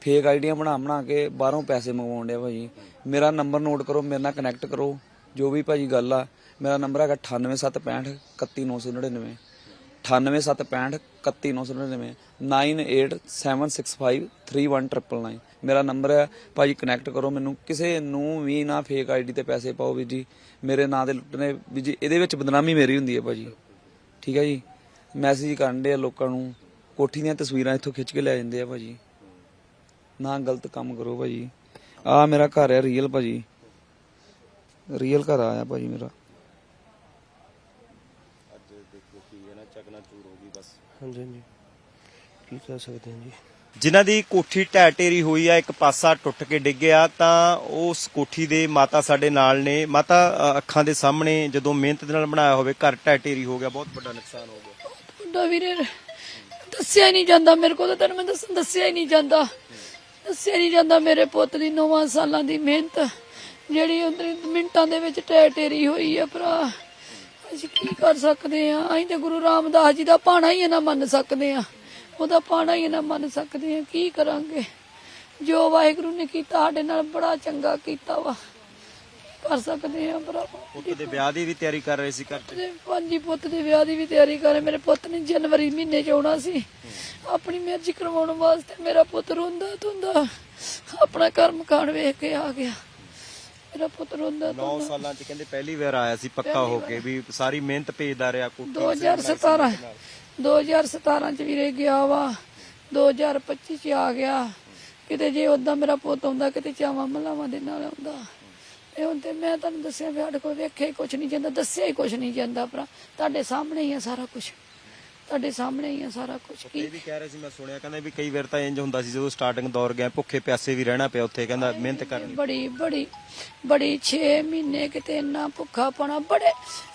ਫੇਕ ਆਈਡੀਆਂ ਬਣਾ ਬਣਾ ਕੇ ਬਾਹਰੋਂ ਪੈਸੇ ਮੰਗਵਾਉਣ ਡਿਆ ਭਾਜੀ। ਮੇਰਾ ਨੰਬਰ ਨੋਟ ਕਰੋ ਮੇਰੇ ਨਾਲ ਕਨੈਕਟ ਕਰੋ ਜੋ ਵੀ ਭਾਜੀ ਗੱਲ ਆ ਮੇਰਾ ਨੰਬਰ ਹੈਗਾ 98765 31999 98765 31999 9876531999 ਮੇਰਾ ਨੰਬਰ ਹੈ ਭਾਜੀ ਕਨੈਕਟ ਕਰੋ ਮੈਨੂੰ ਕਿਸੇ ਨੂੰ ਵੀ ਨਾ ਫੇਕ ਆਈਡੀ ਤੇ ਪੈਸੇ ਪਾਓ ਵੀ ਜੀ ਮੇਰੇ ਨਾਂ ਦੇ ਲੁੱਟਨੇ ਵੀ ਜੀ ਇਹਦੇ ਵਿੱਚ ਬਦਨਾਮੀ ਮੇਰੀ ਹੁੰਦੀ ਹੈ ਭਾਜੀ ਠੀਕ ਹੈ ਜੀ ਮੈਸੇਜ ਕਰਨ ਦੇ ਲੋਕਾਂ ਨੂੰ ਕੋਠੀ ਦੀਆਂ ਤਸਵੀਰਾਂ ਇੱਥੋਂ ਖਿੱਚ ਕੇ ਲੈ ਜਾਂਦੇ ਆ ਭਾਜੀ ਨਾ ਗਲਤ ਕੰਮ ਕਰੋ ਭਾਜੀ ਆ ਮੇਰਾ ਘਰ ਹੈ ਰੀਅਲ ਭਾਜੀ ਰੀਅਲ ਘਰ ਆਇਆ ਭਾਜੀ ਮੇਰਾ ਅੱਜ ਦੇਖੋ ਕੀ ਹੈ ਨਾ ਚਕਨਾ ਚੂਰ ਹੋ ਗਈ ਬਸ ਹਾਂਜੀ ਹਾਂਜੀ। ਕੀ ਕਰ ਸਕਦੇ ਹਾਂ ਜੀ? ਜਿਨ੍ਹਾਂ ਦੀ ਕੋਠੀ ਢਹਿ ਢੇਰੀ ਹੋਈ ਆ ਇੱਕ ਪਾਸਾ ਟੁੱਟ ਕੇ ਡਿੱਗਿਆ ਤਾਂ ਉਸ ਕੋਠੀ ਦੇ ਮਾਤਾ ਸਾਡੇ ਨਾਲ ਨੇ। ਮਾਤਾ ਅ, ਅੱਖਾਂ ਦੇ ਸਾਹਮਣੇ ਜਦੋਂ ਮਿਹਨਤ ਦੇ ਨਾਲ ਬਣਾਇਆ ਹੋਵੇ ਘਰ ਢਹਿ ਢੇਰੀ ਹੋ ਗਿਆ ਬਹੁਤ ਵੱਡਾ ਨੁਕਸਾਨ ਹੋ ਗਿਆ। ਮੁੰਡਾ ਵੀਰੇ ਦੱਸਿਆ ਹੀ ਨਹੀਂ ਜਾਂਦਾ ਮੇਰੇ ਕੋਲ ਤਾਂ ਤੈਨੂੰ ਮੈਂ ਦੱਸਣ ਦੱਸਿਆ ਹੀ ਨਹੀਂ ਜਾਂਦਾ। ਦੱਸਿਆ ਨਹੀਂ ਜਾਂਦਾ ਮੇਰੇ ਪੁੱਤ ਦੀ 9 ਸਾਲਾਂ ਦੀ ਮਿਹਨਤ ਜਿਹੜੀ ਉਹਦੇ ਮਿੰਟਾਂ ਦੇ ਵਿੱਚ ਟੈ ਟੇਰੀ ਹੋਈ ਆ ਭਰਾ। ਅਸੀਂ ਕੀ ਕਰ ਸਕਦੇ ਆ ਅਸੀਂ ਤੇ ਗੁਰੂ ਰਾਮਦਾਸ ਜੀ ਦਾ ਪਾਣਾ ਹੀ ਨਾ ਮੰਨ ਸਕਦੇ ਆ ਉਹਦਾ ਪਾਣਾ ਹੀ ਨਾ ਮੰਨ ਸਕਦੇ ਆ ਕੀ ਕਰਾਂਗੇ? ਜੋ ਵਾਹਿਗੁਰੂ ਨੇ ਕੀਤਾ ਸਾਡੇ ਨਾਲ ਬੜਾ ਚੰਗਾ ਕੀਤਾ ਵਾ। ਕਰ ਸਕਦੇ ਆ ਭਰਾ ਪੁੱਤ ਦੇ ਵਿਆਹ ਦੀ ਵੀ ਤਿਆਰੀ ਕਰ ਰਹੇ ਸੀ ਘਰ ਤੇ ਪੰਜੀ ਪੁੱਤ ਦੇ ਵਿਆਹ ਦੀ ਵੀ ਤਿਆਰੀ ਕਰੇ ਮੇਰੇ ਪੁੱਤ ਨੇ ਜਨਵਰੀ ਮਹੀਨੇ ਚ ਆਉਣਾ ਸੀ। ਆਪਣੀ ਮੈਰਿਜ ਕਰਵਾਉਣ ਵਾਸਤੇ ਮੇਰਾ ਪੁੱਤ ਰੋਂਦਾ ਧੁੰਦਾ ਆਪਣਾ ਘਰ ਮਕਾਨ ਵੇਖ ਕੇ ਆ ਗਿਆ। ਮੇਰਾ ਪੁੱਤ ਰੋਂਦਾ 9 ਸਾਲਾਂ 'ਚ ਕਹਿੰਦੇ ਪਹਿਲੀ ਵਾਰ ਆਇਆ ਸੀ ਪੱਕਾ ਹੋ ਕੇ ਵੀ ਸਾਰੀ ਮਿਹਨਤ ਭੇਜਦਾ ਰਿਹਾ ਕੋਠੀ 2017 2017 ਚ ਵੀਰੇ ਗਿਆ ਵਾ। 2025 ਚ ਆ ਗਿਆ। ਕਿਤੇ ਜੇ ਉਦਾਂ ਮੇਰਾ ਪੁੱਤ ਆਉਂਦਾ ਕਿਤੇ ਚਾਵਾਂ ਮਲਾਵਾਂ ਦੇ ਨਾਲ ਆਉਂਦਾ। ਇਹ ਹੁਣ ਤੇ ਮੈਂ ਤੁਹਾਨੂੰ ਦੱਸਿਆ ਵੀ ਸਾਡੇ ਕੋਲ ਵੇਖਿਆ ਹੀ ਕੁਝ ਨਹੀਂ ਜਾਂਦਾ ਦੱਸਿਆ ਹੀ ਕੁਝ ਨਹੀਂ ਜਾਂਦਾ ਭਰਾ। ਤੁਹਾਡੇ ਸਾਹਮਣੇ ਹੀ ਆ ਸਾਰਾ ਕੁਝ ਤੁਹਾਡੇ ਸਾਹਮਣੇ ਹੀ ਆ ਸਾਰਾ ਕੁਝ ਕੀ ਇਹ ਵੀ ਕਹਿ ਰਹੇ ਸੀ ਮੈਂ ਸੁਣਿਆ ਕਹਿੰਦੇ ਵੀ ਕਈ ਵਾਰ ਤਾਂ ਇੰਜ ਹੁੰਦਾ ਸੀ ਜਦੋਂ ਸਟਾਰਟਿੰਗ ਦੌਰ ਗਿਆ ਭੁੱਖੇ ਪਿਆਸੇ ਵੀ ਰਹਿਣਾ ਪਿਆ ਉੱਥੇ ਕਹਿੰਦਾ ਮਿਹਨਤ ਕਰਨੀ ਬੜੀ ਬੜੀ ਬੜੀ 6 ਮਹੀਨੇ ਕਿਤੇ ਇੰਨਾ ਭੁੱਖਾ ਪਣਾ ਬੜੇ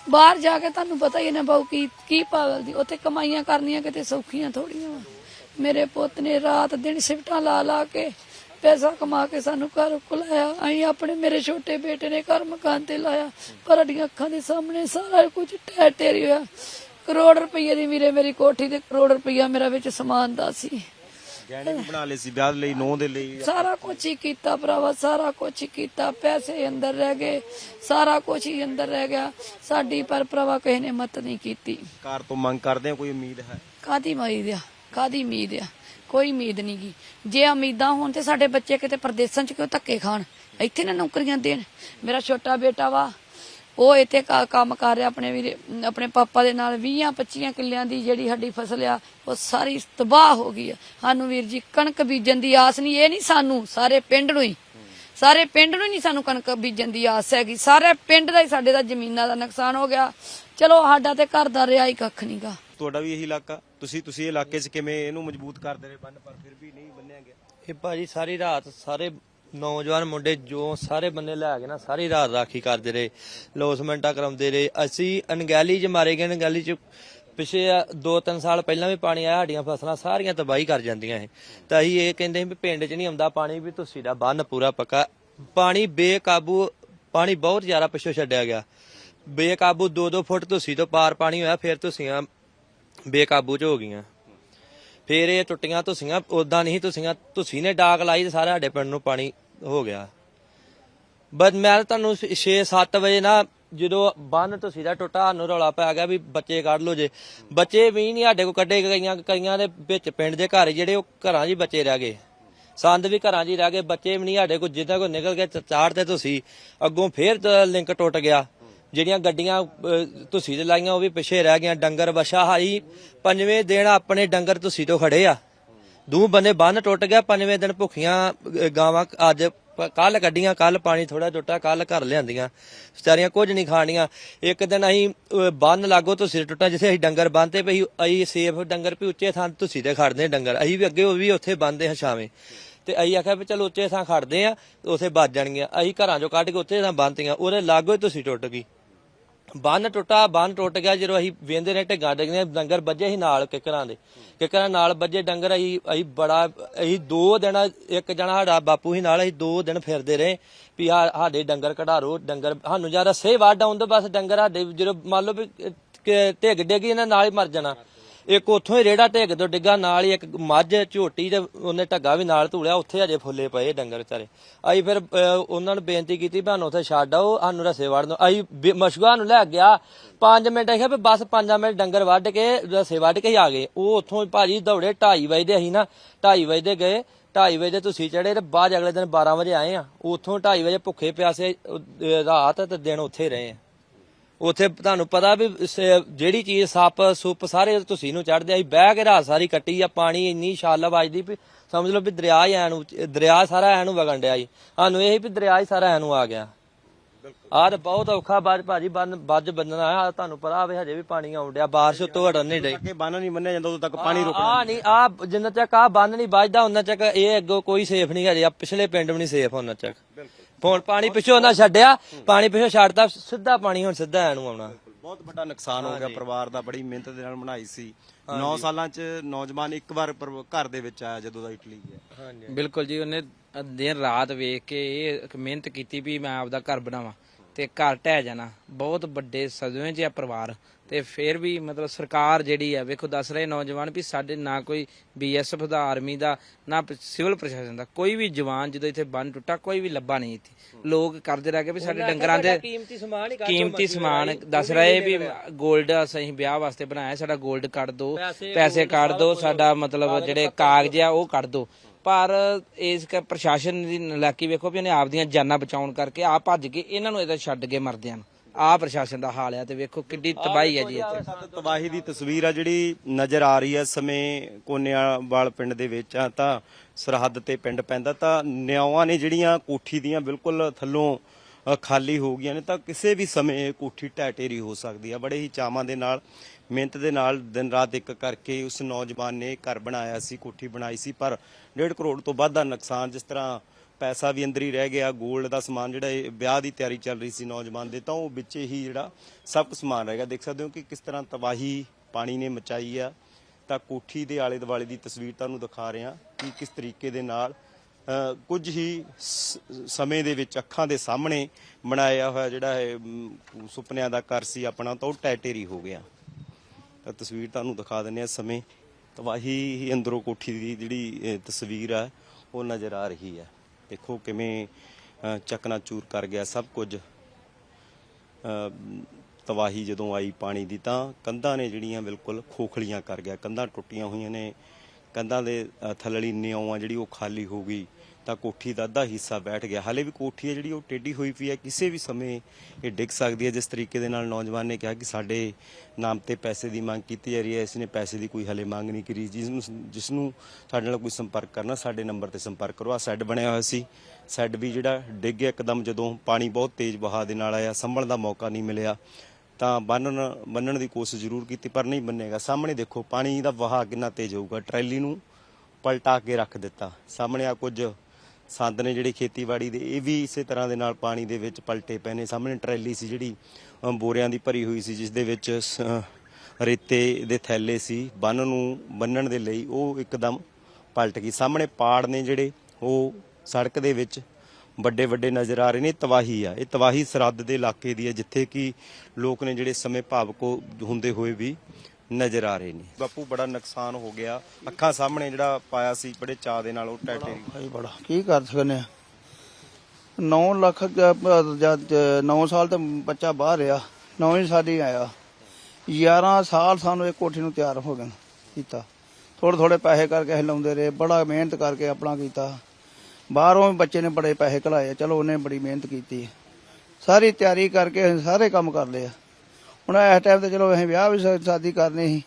ਬਾਹਰ ਜਾ ਕੇ ਤੁਹਾਨੂੰ ਪਤਾ ਹੀ ਨਾ ਬਾਊ ਕੀ ਕੀ ਪਾਗਲ ਦੀ ਉੱਥੇ ਕਮਾਈਆਂ ਕਰਨੀਆਂ ਕਿਤੇ ਸੌਖੀਆਂ ਥੋੜੀਆਂ ਮੇਰੇ ਪੁੱਤ ਨੇ ਰਾਤ ਦਿਨ ਸਿਫਟਾਂ ਲਾ ਲਾ ਕੇ ਪੈਸਾ ਕਮਾ ਕੇ ਸਾਨੂੰ ਘਰ ਕੁਲਾਇਆ ਅਸੀਂ ਆਪਣੇ ਮੇਰੇ ਛੋਟੇ ਬੇਟੇ ਨੇ ਘਰ ਮਕਾਨ ਤੇ ਲਾਇਆ ਪਰ ਸਾਡੀਆਂ ਅੱਖਾਂ ਦੇ ਸਾਹਮਣੇ ਸਾਰਾ ਕੁਝ ਟੈ ਟੇਰੀ ਹੋਇਆ ਕਰੋੜ ਰੁਪਏ ਦੀ ਵੀਰੇ ਮੇਰੀ ਕੋਠੀ ਤੇ ਕਰੋੜ ਰੁਪਈਆ ਮੇਰਾ ਵਿੱਚ ਸਮਾਨ ਦਾ ਸੀ। ਗਹਿਣੇ ਵੀ ਬਣਾ ਲਏ ਸੀ ਵਿਆਹ ਲਈ ਨੌ ਦੇ ਲਈ। ਸਾਰਾ ਕੁਝ ਹੀ ਕੀਤਾ ਭਰਾਵਾ ਸਾਰਾ ਕੁਝ ਹੀ ਕੀਤਾ। ਪੈਸੇ ਅੰਦਰ ਰਹਿ ਗਏ ਸਾਰਾ ਕੁਝ ਹੀ ਅੰਦਰ ਰਹਿ ਗਿਆ। ਸਾਡੀ ਪਰ ਭਰਾਵਾ ਕਿਸੇ ਨੇ ਮਤ ਨਹੀਂ ਕੀਤੀ। ਕਾਰ ਤੋਂ ਮੰਗ ਕਰਦੇ ਕੋਈ ਉਮੀਦ ਹੈ? ਕਾਦੀ ਉਮੀਦ ਆ? ਕਾਦੀ ਉਮੀਦ ਆ? ਕੋਈ ਉਮੀਦ ਨਹੀਂ ਗੀ। ਜੇ ਉਮੀਦਾਂ ਹੋਣ ਤੇ ਸਾਡੇ ਬੱਚੇ ਕਿਤੇ ਪ੍ਰਦੇਸ਼ਾਂ 'ਚ ਕਿਉਂ ਧੱਕੇ ਖਾਣ? ਇੱਥੇ ਨਾ ਨੌਕਰੀਆਂ ਦੇਣ। ਮੇਰਾ ਛੋਟਾ ਬੇਟਾ ਵਾ ਉਹ ਇੱਥੇ ਕੰਮ ਕਰ ਰਿਹਾ ਆਪਣੇ ਵੀਰੇ ਆਪਣੇ ਪਾਪਾ ਦੇ ਨਾਲ 20 25 ਕਿੱਲਿਆਂ ਦੀ ਜਿਹੜੀ ਸਾਡੀ ਫਸਲ ਆ ਉਹ ਸਾਰੀ ਤਬਾਹ ਹੋ ਗਈ ਆ। ਸਾਨੂੰ ਵੀਰ ਜੀ ਕਣਕ ਬੀਜਣ ਦੀ ਆਸ ਨਹੀਂ ਇਹ ਨਹੀਂ ਸਾਨੂੰ ਸਾਰੇ ਪਿੰਡ ਨੂੰ ਹੀ। ਸਾਰੇ ਪਿੰਡ ਨੂੰ ਨਹੀਂ ਸਾਨੂੰ ਕਣਕ ਬੀਜਣ ਦੀ ਆਸ ਹੈਗੀ। ਸਾਰੇ ਪਿੰਡ ਦਾ ਹੀ ਸਾਡੇ ਦਾ ਜ਼ਮੀਨਾਂ ਦਾ ਨੁਕਸਾਨ ਹੋ ਗਿਆ। ਚਲੋ ਸਾਡਾ ਤੇ ਘਰ ਦਾ ਰਿਹਾ ਹੀ ਕੱਖ ਨਹੀਂਗਾ ਤੁਹਾਡਾ ਵੀ ਇਹੀ ਇਲਾਕਾ? ਤੁਸੀਂ ਤੁਸੀਂ ਇਲਾਕੇ 'ਚ ਕਿਵੇਂ ਇਹਨੂੰ ਮਜ਼ਬੂਤ ਕਰਦੇ ਰਹੇ? ਬੰਨ ਪਰ ਫਿਰ ਵੀ ਨਹੀਂ ਬੰਨਿਆ ਗਿਆ। ਇਹ ਭਾਜੀ ਸਾਰੀ ਰਾਤ ਸਾਰੇ ਨੌਜਵਾਨ ਮੁੰਡੇ ਜੋ ਸਾਰੇ ਬੰਨੇ ਲੈ ਕੇ ਨਾ ਸਾਰੀ ਰਾਤ ਰਾਖੀ ਕਰਦੇ ਰਹੇ ਲੋਸਮੈਂਟਾਂ ਕਰਾਉਂਦੇ ਰਹੇ। ਅਸੀਂ ਅਣਗਹਿਲੀ 'ਚ ਮਾਰੇ ਗਏ, ਅਣਗਹਿਲੀ 'ਚ ਪਿਛੇ 2-3 ਸਾਲ ਪਹਿਲਾਂ ਵੀ ਪਾਣੀ ਆਇਆ, ਸਾਡੀਆਂ ਫਸਲਾਂ ਸਾਰੀਆਂ ਤਬਾਹੀ ਕਰ ਜਾਂਦੀਆਂ ਇਹ। ਤਾਂ ਅਸੀਂ ਇਹ ਕਹਿੰਦੇ ਸੀ ਵੀ ਪਿੰਡ 'ਚ ਨਹੀਂ ਆਉਂਦਾ ਪਾਣੀ, ਵੀ ਤੁਸੀਂ ਦਾ ਬੰਨ ਪੂਰਾ ਪੱਕਾ। ਪਾਣੀ ਬੇਕਾਬੂ, ਪਾਣੀ ਬਹੁਤ ਜ਼ਿਆਦਾ ਪਿੱਛੋਂ ਛੱਡਿਆ ਗਿਆ। ਬੇਕਾਬੂ 2-2 ਫੁੱਟ ਤੁਸੀਂ ਤੋਂ ਪਾਰ ਪਾਣੀ ਹੋਇਆ, ਫਿਰ ਤੁਸੀਂ ਬੇਕਾਬੂ 'ਚ ਹੋ ਗਈਆਂ। ਫਿਰ ਇਹ ਟੁੱਟੀਆਂ, ਤੁਸੀਆਂ ਉਦਾਂ ਨਹੀਂ ਤੁਸੀਆਂ, ਤੁਸੀਂ ਨੇ ਡਾਕ ਲਾਈ ਤੇ ਸਾਰੇ ਸਾਡੇ ਪਿੰਡ ਨੂੰ ਪਾਣੀ ਹੋ ਗਿਆ। ਬਸ ਮੈਂ ਤੁਹਾਨੂੰ 6-7 ਵਜੇ ਨਾ ਜਦੋਂ ਬੰਨ ਤੁਸੀਂ ਦਾ ਟੁੱਟਾ, ਸਾਨੂੰ ਰੌਲਾ ਪੈ ਗਿਆ ਵੀ ਬੱਚੇ ਕੱਢ ਲੋ ਜੇ। ਬੱਚੇ ਵੀ ਨਹੀਂ ਸਾਡੇ ਕੋ ਕੱਢੇ ਗਈਆਂ, ਕਈਆਂ ਦੇ ਵਿੱਚ ਪਿੰਡ ਦੇ ਘਰ ਜਿਹੜੇ ਉਹ ਘਰਾਂ 'ਚ ਹੀ ਬੱਚੇ ਰਹਿ ਗਏ। ਸੰਦ ਵੀ ਘਰਾਂ 'ਚ ਹੀ ਰਹਿ ਗਏ, ਬੱਚੇ ਵੀ ਨਹੀਂ ਸਾਡੇ ਕੋ ਜਿੱਦਾਂ ਕੋ ਨਿਕਲ ਕੇ ਚਾੜ ਤੇ ਤੁਸੀਂ। ਅੱਗੋਂ ਫੇਰ ਲਿੰਕ ਟੁੱਟ ਗਿਆ। ਜਿਹੜੀਆਂ ਗੱਡੀਆਂ ਤੁਸੀਂ ਤੇ ਲਾਈਆਂ, ਉਹ ਵੀ ਪਿੱਛੇ ਰਹਿ ਗਈਆਂ। ਡੰਗਰ ਵਛਾ ਹਾਈ ਪੰਜਵੇਂ ਦਿਨ ਆਪਣੇ ਡੰਗਰ ਤੁਸੀਂ ਤੋਂ ਖੜੇ ਆ। ਦੂ ਬੰਦੇ ਬੰਨ ਟੁੱਟ ਗਿਆ ਪੰਜਵੇਂ ਦਿਨ ਭੁੱਖੀਆਂ ਗਾਵਾਂ ਅੱਜ ਕੱਲ ਕੱਢੀਆਂ ਕੱਲ ਪਾਣੀ ਥੋੜਾ ਟੁੱਟਾ ਕੱਲ ਘਰ ਲਿਆਂਦੀਆਂ। ਵਿਚਾਰੀਆਂ ਕੁਝ ਨਹੀਂ ਖਾਣੀਆਂ। ਇੱਕ ਦਿਨ ਅਸੀਂ ਅਹ, ਬੰਨ ਲਾਗੋ ਤੁਸੀਂ ਟੁੱਟਾ ਜਿੱਥੇ ਅਸੀਂ ਡੰਗਰ ਬੰਨਤੇ ਪਈ ਅਸੀਂ ਸੇਫ ਡੰਗਰ ਵੀ ਉੱਚੇ ਥਾਂ ਤੁਸੀਂ ਤੇ ਖੜਦੇ ਡੰਗਰ। ਅਸੀਂ ਵੀ ਅੱਗੇ ਉਹ ਵੀ ਉੱਥੇ ਬੰਨਦੇ ਹਾਂ ਛਾਵੇਂ। ਤੇ ਅਸੀਂ ਆਖਿਆ ਵੀ ਚਲੋ ਉੱਚੇ ਥਾਂ ਖੜਦੇ ਆ ਉੱਥੇ ਵੱਜ ਜਾਣਗੀਆਂ। ਅਸੀਂ ਘਰਾਂ ਚੋਂ ਕੱਢ ਕੇ ਉੱਥੇ ਥਾਂ ਬੰਨਤੀਆਂ ਉਹਦੇ ਲਾਗੋ ਹੀ ਤੁਸੀਂ ਟੁੱਟ ਗਈ। ਬੰਨ ਟੁੱਟਾ, ਬੰਨ ਟੁੱਟ ਗਿਆ ਜਦੋਂ ਅਸੀਂ ਵੇਂਦੇ ਰਹੇ ਢਿੱਗਾਂ ਡਿੱਗਦੇ ਡੰਗਰ ਵੱਜੇ ਸੀ ਨਾਲ ਕਿਕਰਾਂ ਦੇ। ਕਿਕਰਾਂ ਨਾਲ ਵੱਜੇ ਡੰਗਰ ਅਸੀਂ ਅਸੀਂ ਬੜਾ, ਅਸੀਂ ਦੋ ਦਿਨ ਇੱਕ ਜਣਾ ਸਾਡਾ ਬਾਪੂ ਸੀ ਨਾਲ, ਅਸੀਂ ਦੋ ਦਿਨ ਫਿਰਦੇ ਰਹੇ ਵੀ ਆ ਸਾਡੇ ਡੰਗਰ ਕਢਾਰੋ, ਡੰਗਰ ਸਾਨੂੰ ਜਾਂ ਰਸੇ ਵੱਢ ਆਉਂਦਾ ਬਸ ਡੰਗਰ ਸਾਡੇ ਜਦੋਂ ਮੰਨ ਲਓ ਵੀ ਢਿੱਗ ਡਿੱਗੀ ਇਹਨਾਂ ਨਾਲ ਹੀ ਮਰ ਜਾਣਾ। ਇੱਕ ਉੱਥੋਂ ਹੀ ਰੇੜਾ ਢਿੱਗ ਤੋਂ ਡਿੱਗਾ ਨਾਲ ਹੀ ਇੱਕ ਮੱਝ ਝੋਟੀ ਤੇ ਉਹਨੇ ਢੱਗਾ ਵੀ ਨਾਲ ਧੂਲਿਆ ਉੱਥੇ ਅਜੇ ਫੁੱਲੇ ਪਏ ਡੰਗਰ ਵਿਚਾਰੇ। ਅਸੀਂ ਫਿਰ ਉਹਨਾਂ ਨੂੰ ਬੇਨਤੀ ਕੀਤੀ ਵੀ ਸਾਨੂੰ ਉੱਥੇ ਛੱਡ ਆਓ ਸਾਨੂੰ ਰਸੇ ਵੜ ਦੋ ਅਸੀਂ ਬੇ- ਮਸ਼ੂਆ ਨੂੰ ਲੈ ਗਿਆ 5 ਮਿੰਟ ਆਖਿਆ ਵੀ ਬਸ 5 ਮਿੰਟ ਡੰਗਰ ਵੱਢ ਕੇ ਰਸੇ ਵੱਢ ਕੇ ਹੀ ਆ ਗਏ। ਉਹ ਉੱਥੋਂ ਹੀ ਭਾਜੀ ਦੌੜੇ 2:30 ਵਜੇ ਦੇ ਅਸੀਂ ਨਾ 2:30 ਵਜੇ ਦੇ ਗਏ। 2:30 ਵਜੇ ਦੇ ਤੁਸੀਂ ਚੜੇ ਤੇ ਬਾਅਦ ਅਗਲੇ ਦਿਨ 12 ਵਜੇ ਆਏ ਆ। ਉੱਥੋਂ 2:30 ਵਜੇ ਭੁੱਖੇ ਪਿਆਸੇ ਅਹ, ਰਾਤ ਤੇ ਦਿਨ ਉੱਥੇ ਰਹੇ ਆ। ਉੱਥੇ ਤੁਹਾਨੂੰ ਪਤਾ ਵੀ ਸ- ਜਿਹੜੀ ਚੀਜ਼ ਸੱਪ ਸੁੱਪ ਸਾਰੇ ਤੁਸੀਂ ਨੂੰ ਚੜਦੇ ਆਈ ਬਹਿ ਕੇ ਰਾਤ ਸਾਰੀ ਕੱਟੀ ਆ ਪਾਣੀ ਇੰਨੀ ਛਾਲ ਵੱਜਦੀ ਵੀ ਸਮਝ ਲਓ ਵੀ ਦਰਿਆ ਹੀ ਐ ਨੂੰ ਦਰਿਆ ਸਾਰਾ ਐ ਨੂੰ ਵਗਣ ਡਿਆ ਜੀ। ਸਾਨੂੰ ਇਹ ਵੀ ਦਰਿਆ ਹੀ ਸਾਰਾ ਐ ਨੂੰ ਆ ਗਿਆ। ਆਹ ਤੇ ਬਹੁਤ ਔਖਾ ਬਾਜ ਭਾਜੀ ਬੰਨ ਵੱਜ ਬੰਨਣਾ ਆ ਤੁਹਾਨੂੰ ਪਤਾ ਆਵੇ ਹਜੇ ਵੀ ਪਾਣੀ ਆਉਣ ਡਿਆ ਬਾਰਿਸ਼ ਉੱਤੋਂ ਹਟਣ ਨਹੀਂ ਡਈ। ਅੱਗੇ ਬੰਨ ਨਹੀਂ ਬੰਨਿਆ ਜਾਂਦਾ ਉਦੋਂ ਤੱਕ ਪਾਣੀ ਰੁਕ ਆ ਨਹੀਂ ਆ ਜਿੰਨਾ ਤੱਕ ਆ ਬੰਨ ਨਹੀਂ ਵੱਜਦਾ ਉਹਨਾਂ ਤੱਕ ਇਹ ਅੱਗੋਂ ਕੋਈ ਸੇਫ ਨਹੀਂ ਹਜੇ ਆ ਪਿਛਲੇ ਪਿੰਡ ਵੀ ਨਹੀਂ ਸੇਫ ਉਹਨਾਂ ਤੱਕ ਹੁਣ ਪਾਣੀ ਪਿੱਛੋਂ ਨਾ ਛੱਡਿਆ ਪਾਣੀ ਪਿੱਛੋਂ ਛੱਡਦਾ ਸਿੱਧਾ ਪਾਣੀ ਹੁਣ ਸਿੱਧਾ ਐ ਨੂੰ ਆਉਣਾ। ਬਹੁਤ ਵੱਡਾ ਨੁਕਸਾਨ ਹੋ ਗਿਆ ਪਰਿਵਾਰ ਦਾ ਬੜੀ ਮਿਹਨਤ ਦੇ ਨਾਲ ਬਣਾਈ ਸੀ। 9 ਸਾਲਾਂ 'ਚ ਨੌਜਵਾਨ ਇੱਕ ਵਾਰ ਘਰ ਦੇ ਵਿੱਚ ਆਇਆ ਜਦੋਂ ਦਾ ਇਟਲੀ ਗਿਆ। ਬਿਲਕੁਲ ਜੀ ਉਹਨੇ ਦਿਨ ਰਾਤ ਵੇਖ ਕੇ ਇਹ ਇੱਕ ਮਿਹਨਤ ਕੀਤੀ ਵੀ ਮੈਂ ਆਪਦਾ ਘਰ ਬਣਾਵਾਂ ਤੇ ਘਰ ਢਹਿ ਜਾਣਾ। ਬਹੁਤ ਵੱਡੇ ਸਦਵੇਂ 'ਚ ਆ ਪਰਿਵਾਰ ਤੇ ਫਿਰ ਵੀ ਮਤਲਬ ਸਰਕਾਰ ਜਿਹੜੀ ਆ ਵੇਖੋ ਦੱਸ ਰਹੇ ਨੌਜਵਾਨ ਵੀ ਸਾਡੇ ਨਾ ਕੋਈ ਬੀਐਸਐਫ ਦਾ ਆਰਮੀ ਦਾ ਨਾ ਸਿਵਲ ਪ੍ਰਸ਼ਾਸਨ ਦਾ ਕੋਈ ਵੀ ਜਵਾਨ ਜਦੋਂ ਇੱਥੇ ਬੰਨ ਟੁੱਟਾ ਕੋਈ ਵੀ ਲੱਭਾ ਨਹੀਂ ਇੱਥੇ। ਲੋਕ ਕਰਦੇ ਰਹਿ ਗਏ ਵੀ ਸਾਡੇ ਡੰਗਰਾਂ ਦੇ ਕੀਮਤੀ ਸਮਾਨ ਹੀ ਕੀਮਤੀ ਸਮਾਨ ਦੱਸ ਰਹੇ ਵੀ 골ਡ ਅਸੀਂ ਵਿਆਹ ਵਾਸਤੇ ਬਣਾਇਆ ਸਾਡਾ 골ਡ ਕੱਢ ਦਿਓ ਪੈਸੇ ਕੱਢ ਦਿਓ ਸਾਡਾ ਮਤਲਬ ਜਿਹੜੇ ਕਾਗਜ਼ ਆ ਉਹ ਕੱਢ ਦਿਓ ਪਰ ਇਸ ਕ ਪ੍ਰਸ਼ਾਸਨ ਦੀ ਨਲਾਇਕੀ ਵੇਖੋ ਵੀ ਉਹਨੇ ਆਪਦੀਆਂ ਜਾਨਾਂ ਬਚਾਉਣ ਕਰਕੇ ਆ ਭੱਜ ਕੇ ਇਹਨਾਂ ਨੂੰ ਇਹਦਾ ਛੱਡ ਕੇ ਮਰਦਿਆਂ ਨੂੰ ਆ ਪ੍ਰਸ਼ਾਸਨ ਦਾ ਹਾਲ ਆ ਤੇ ਵੇਖੋ ਕਿੱਡੀ ਤਬਾਹੀ ਹੈ ਜੀ ਇੱਥੇ। ਤਬਾਹੀ ਦੀ ਤਸਵੀਰ ਆ ਜਿਹੜੀ ਨਜ਼ਰ ਆ ਰਹੀ ਹੈ ਸਮੇਂ ਕੋਨੇਵਾਲ ਪਿੰਡ ਦੇ ਵਿੱਚ ਆ ਤਾਂ ਸਰਹੱਦ ਤੇ ਪਿੰਡ ਪੈਂਦਾ ਤਾਂ ਨਿਆਵਾਂ ਨੇ ਜਿਹੜੀਆਂ ਕੋਠੀ ਦੀਆਂ ਬਿਲਕੁਲ ਥੱਲੋਂ ਅ, ਖਾਲੀ ਹੋ ਗਈਆਂ ਨੇ ਤਾਂ ਕਿਸੇ ਵੀ ਸਮੇਂ ਇਹ ਕੋਠੀ ਢਹਿ ਢੇਰੀ ਹੋ ਸਕਦੀ ਆ। ਬੜੇ ਹੀ ਚਾਵਾਂ ਦੇ ਨਾਲ ਮਿਹਨਤ ਦੇ ਨਾਲ ਦਿਨ ਰਾਤ ਇੱਕ ਕਰਕੇ ਉਸ ਨੌਜਵਾਨ ਨੇ ਘਰ ਬਣਾਇਆ ਸੀ ਕੋਠੀ ਬਣਾਈ ਸੀ ਪਰ 1.5 ਕਰੋੜ ਤੋਂ ਵੱਧ ਦਾ ਨੁਕਸਾਨ ਜਿਸ ਤਰ੍ਹਾਂ ਪੈਸਾ ਵੀ ਅੰਦਰ ਹੀ ਰਹਿ ਗਿਆ 골ਡ ਦਾ ਸਮਾਨ ਜਿਹੜਾ ਇਹ ਵਿਆਹ ਦੀ ਤਿਆਰੀ ਚੱਲ ਰਹੀ ਸੀ ਨੌਜਵਾਨ ਦੇ, ਤਾਂ ਉਹ ਵਿੱਚ ਹੀ ਜਿਹੜਾ ਸਭ ਕੁਝ ਸਮਾਨ ਰਹਿ ਗਿਆ। ਦੇਖ ਸਕਦੇ ਹੋ ਕਿ ਕਿਸ ਤਰ੍ਹਾਂ ਤਬਾਹੀ ਪਾਣੀ ਨੇ ਮਚਾਈ ਆ। ਤਾਂ ਕੋਠੀ ਦੇ ਆਲੇ ਦੁਆਲੇ ਦੀ ਤਸਵੀਰ ਤੁਹਾਨੂੰ ਦਿਖਾ ਰਿਹਾ ਕਿ ਕਿਸ ਤਰੀਕੇ ਦੇ ਨਾਲ ਕੁਝ ਹੀ ਸ- ਸਮੇਂ ਦੇ ਵਿੱਚ ਅੱਖਾਂ ਦੇ ਸਾਹਮਣੇ ਬਣਾਇਆ ਹੋਇਆ ਜਿਹੜਾ ਹੈ ਸੁਪਨਿਆਂ ਦਾ ਘਰ ਸੀ ਆਪਣਾ, ਤਾਂ ਉਹ ਟੈਟੇਰੀ ਹੋ ਗਿਆ। ਤਾਂ ਤਸਵੀਰ ਤੁਹਾਨੂੰ ਦਿਖਾ ਦਿੰਦੇ ਆ ਸਮੇਂ ਤਬਾਹੀ ਹੀ ਅੰਦਰੋਂ ਕੋਠੀ ਦੀ ਜਿਹੜੀ ਤਸਵੀਰ ਆ, ਉਹ ਨਜ਼ਰ ਆ ਰਹੀ ਹੈ ਦੇਖੋ ਕਿਵੇਂ ਅ, ਚਕਨਾਚੂਰ ਕਰ ਗਿਆ ਸਭ ਕੁਝ। ਅ, ਤਬਾਹੀ ਜਦੋਂ ਆਈ ਪਾਣੀ ਦੀ ਤਾਂ ਕੰਧਾਂ ਨੇ ਜਿਹੜੀਆਂ ਬਿਲਕੁਲ ਖੋਖਲੀਆਂ ਕਰ ਗਿਆ। ਕੰਧਾਂ ਟੁੱਟੀਆਂ ਹੋਈਆਂ ਨੇ। ਕੰਧਾਂ ਦੇ ਅ, ਥੱਲੜੀ ਨਿਉਂ ਆ ਜਿਹੜੀ ਉਹ ਖਾਲੀ ਹੋ ਗਈ। ਤਾਂ ਕੋਠੀ ਦਾ ਅੱਧਾ ਹਿੱਸਾ ਬੈਠ ਗਿਆ। ਹਾਲੇ ਵੀ ਕੋਠੀ ਹੈ ਜਿਹੜੀ, ਉਹ ਟੇਢੀ ਹੋਈ ਪਈ ਹੈ। ਕਿਸੇ ਵੀ ਸਮੇਂ ਇਹ ਡਿੱਗ ਸਕਦੀ ਹੈ। ਜਿਸ ਤਰੀਕੇ ਦੇ ਨਾਲ ਨੌਜਵਾਨ ਨੇ ਕਿਹਾ ਕਿ ਸਾਡੇ ਨਾਮ ਤੇ ਪੈਸੇ ਦੀ ਮੰਗ ਕੀਤੀ ਜਾ ਰਹੀ ਹੈ। ਇਸ ਨੇ ਪੈਸੇ ਦੀ ਕੋਈ ਹਲੇ ਮੰਗ ਨਹੀਂ ਕਰੀ। ਜਿਸ ਨੂੰ ਜਿਸ ਨੂੰ ਸਾਡੇ ਨਾਲ ਕੋਈ ਸੰਪਰਕ ਕਰਨਾ, ਸਾਡੇ ਨੰਬਰ ਤੇ ਸੰਪਰਕ ਕਰੋ। ਆ ਸੈੱਡ ਬਣਿਆ ਹੋਇਆ ਸੀ। ਸੈੱਡ ਵੀ ਜਿਹੜਾ ਡਿੱਗ ਗਿਆ ਇੱਕਦਮ ਜਦੋਂ ਪਾਣੀ ਬਹੁਤ ਤੇਜ਼ ਵਹਾਅ ਦੇ ਨਾਲ ਆਇਆ। ਸੰਭਲਣ ਦਾ ਮੌਕਾ ਨਹੀਂ ਮਿਲਿਆ। ਤਾਂ ਬੰਨਣ ਬੰਨਣ ਦੀ ਕੋਸ਼ਿਸ਼ ਜ਼ਰੂਰ ਕੀਤੀ, ਪਰ ਨਹੀਂ ਬੰਨੇਗਾ। ਸਾਹਮਣੇ ਦੇਖੋ, ਪਾਣੀ ਦਾ ਵਹਾਅ ਕਿੰਨਾ ਤੇਜ਼ ਹੋਊਗਾ। ਟਰੈਲੀ ਨੂੰ ਪਲਟਾ ਕੇ ਰੱਖ ਦਿੱਤਾ। ਸਾਹਮਣੇ ਆ ਕੁਝ ਸੰਦ ਨੇ ਜਿਹੜੇ ਖੇਤੀਬਾੜੀ ਦੇ, ਇਹ ਵੀ ਇਸੇ ਤਰ੍ਹਾਂ ਦੇ ਨਾਲ ਪਾਣੀ ਦੇ ਵਿੱਚ ਪਲਟੇ ਪਏ ਨੇ। ਸਾਹਮਣੇ ਟਰੈਲੀ ਸੀ ਜਿਹੜੀ ਬੋਰਿਆਂ ਦੀ ਭਰੀ ਹੋਈ ਸੀ, ਜਿਸ ਦੇ ਵਿੱਚ ਸ- ਰੇਤੇ ਦੇ ਥੈਲੇ ਸੀ। ਬੰਨ ਨੂੰ, ਬੰਨਣ ਦੇ ਲਈ ਉਹ ਇੱਕਦਮ ਪਲਟ ਗਈ। ਸਾਹਮਣੇ ਪਾੜ ਨੇ ਜਿਹੜੇ, ਉਹ ਸੜਕ ਦੇ ਵਿੱਚ ਵੱਡੇ ਵੱਡੇ ਨਜ਼ਰ ਆ ਰਹੇ ਨੇ। ਤਵਾਹੀ ਆ। ਇਹ ਤਵਾਹੀ ਸਰਹੱਦ ਦੇ ਇਲਾਕੇ ਦੀ ਹੈ ਜਿੱਥੇ ਕਿ ਲੋਕ ਨੇ ਜਿਹੜੇ ਸਮੇਂ ਭਾਵਕ ਹੁੰਦੇ ਹੋਏ ਵੀ ਨਜ਼ਰ ਆ ਰਹੇ ਨੇ। ਬਾਪੂ ਬੜਾ ਨੁਕਸਾਨ ਹੋ ਗਿਆ। ਅੱਖਾਂ ਸਾਹਮਣੇ ਜਿਹੜਾ ਪਾਇਆ ਸੀ ਬੜੇ ਚਾਹ ਦੇ ਨਾਲ ਉਹ ਟੈਟੇ ਭਾਈ ਬੜਾ। ਕੀ ਕਰ ਸਕਨੇ ਆ? 9 ਲੱਖ ਜਦ 9 ਸਾਲ ਤੇ ਬੱਚਾ ਬਾਹਰ ਆ। 9 ਹੀ ਸਾਡੀ ਆਇਆ। 11 ਸਾਲ ਸਾਨੂੰ ਇਹ ਕੋਠੀ ਨੂੰ ਤਿਆਰ ਹੋ ਗਏ ਕੀਤਾ। ਥੋੜੇ ਥੋੜੇ ਪੈਸੇ ਕਰਕੇ ਅਸੀਂ ਲਾਉਂਦੇ ਰਹੇ। ਬੜਾ ਮਿਹਨਤ ਕਰਕੇ ਆਪਣਾ ਕੀਤਾ। ਬਾਹਰੋਂ ਵੀ ਬੱਚੇ ਨੇ ਬੜੇ ਪੈਸੇ ਕਢਾਏ ਆ, ਚਲੋ ਉਹਨੇ ਬੜੀ ਮਿਹਨਤ ਕੀਤੀ। ਸਾਰੀ ਤਿਆਰੀ ਕਰਕੇ ਅਸੀਂ ਸਾਰੇ ਕੰਮ ਕਰ ਲਏ ਹੁਣ ਇਸ ਟਾਈਮ ਤੇ ਚਲੋ ਅਸੀਂ ਵਿਆਹ ਵੀ ਸ਼ਾਦੀ ਕਰਨੀ ਸੀ।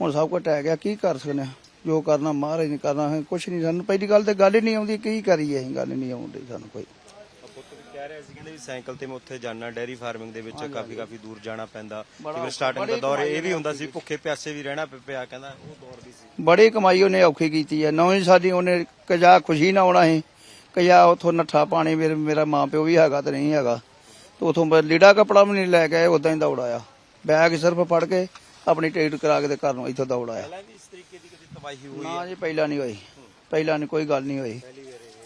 ਹੁਣ ਸਭ ਕੁਝ ਟਹਿ ਗਿਆ ਕੀ ਕਰ ਸਕਨੇ ਆ? ਜੋ ਕਰਨਾ ਮਹਾਰਾਜ ਨੇ ਕਰਨਾ ਹੈ ਕੁਝ ਨਹੀਂ ਸਾਨੂੰ ਪਹਿਲੀ ਗੱਲ ਤੇ ਗੱਲ ਹੀ ਨਹੀਂ ਆਉਂਦੀ ਕੀ ਕਰੀਏ ਅਸੀਂ ਗੱਲ ਨਹੀਂ ਆਉਂਦੀ ਸਾਨੂੰ ਕੋਈ। ਕਹਿ ਰਿਹਾ ਸੀ ਕਹਿੰਦੇ ਵੀ ਸਾਈਕਲ ਤੇ ਮੈਂ ਉੱਥੇ ਜਾਣਾ ਡੈਰੀ ਫਾਰਮਿੰਗ ਦੇ ਵਿੱਚ ਕਾਫੀ ਕਾਫੀ ਦੂਰ ਜਾਣਾ ਪੈਂਦਾ। ਜਿਵੇਂ ਸਟਾਰਟਿੰਗ ਦਾ ਦੌਰ ਇਹ ਵੀ ਹੁੰਦਾ ਸੀ ਭੁੱਖੇ ਪਿਆਸੇ ਵੀ ਰਹਿਣਾ ਪਿਆ ਕਹਿੰਦਾ ਉਹ ਦੌਰ ਵੀ ਸੀ। ਬੜੀ ਕਮਾਈ ਉਹਨੇ ਔਖੀ ਕੀਤੀ ਹੈ ਨੌਵੀਂ ਸਾਡੀ ਉਹਨੇ ਕਜਾ ਖੁਸ਼ੀ ਨਾ ਆਉਣਾ ਸੀ। ਕਜਾ ਉਥੋਂ ਨੱਠਾ ਪਾਣੀ ਮੇਰੇ ਮਾਂ ਪਿਓ ਵੀ ਹੈਗਾ ਤੇ ਨਹੀਂ ਹੈਗਾ। ਉਥੋਂ ਲੀੜਾ ਕਪੜਾ ਵੀ ਨਹੀਂ ਲੈ ਕੇ ਆਏ ਉਦਾਂ ਹੀ ਦੌੜਾਇਆ ਬੈਗ ਸਿਰਫ ਫੜ ਕੇ ਆਪਣੀ ਟਿਕਟ ਕਰਾ ਕੇ ਤੇ ਘਰ ਨੂੰ ਇੱਥੋਂ ਦੌੜਾਇਆ ਪਹਿਲਾਂ ਵੀ ਇਸ ਤਰੀਕੇ ਦੀ ਕਦੇ ਤਬਾਹੀ ਹੋਈ ਨਾ ਜੀ ਪਹਿਲਾਂ ਨਹੀਂ ਹੋਈ। ਪਹਿਲਾਂ ਨਹੀਂ ਕੋਈ ਗੱਲ ਨਹੀਂ ਹੋਈ।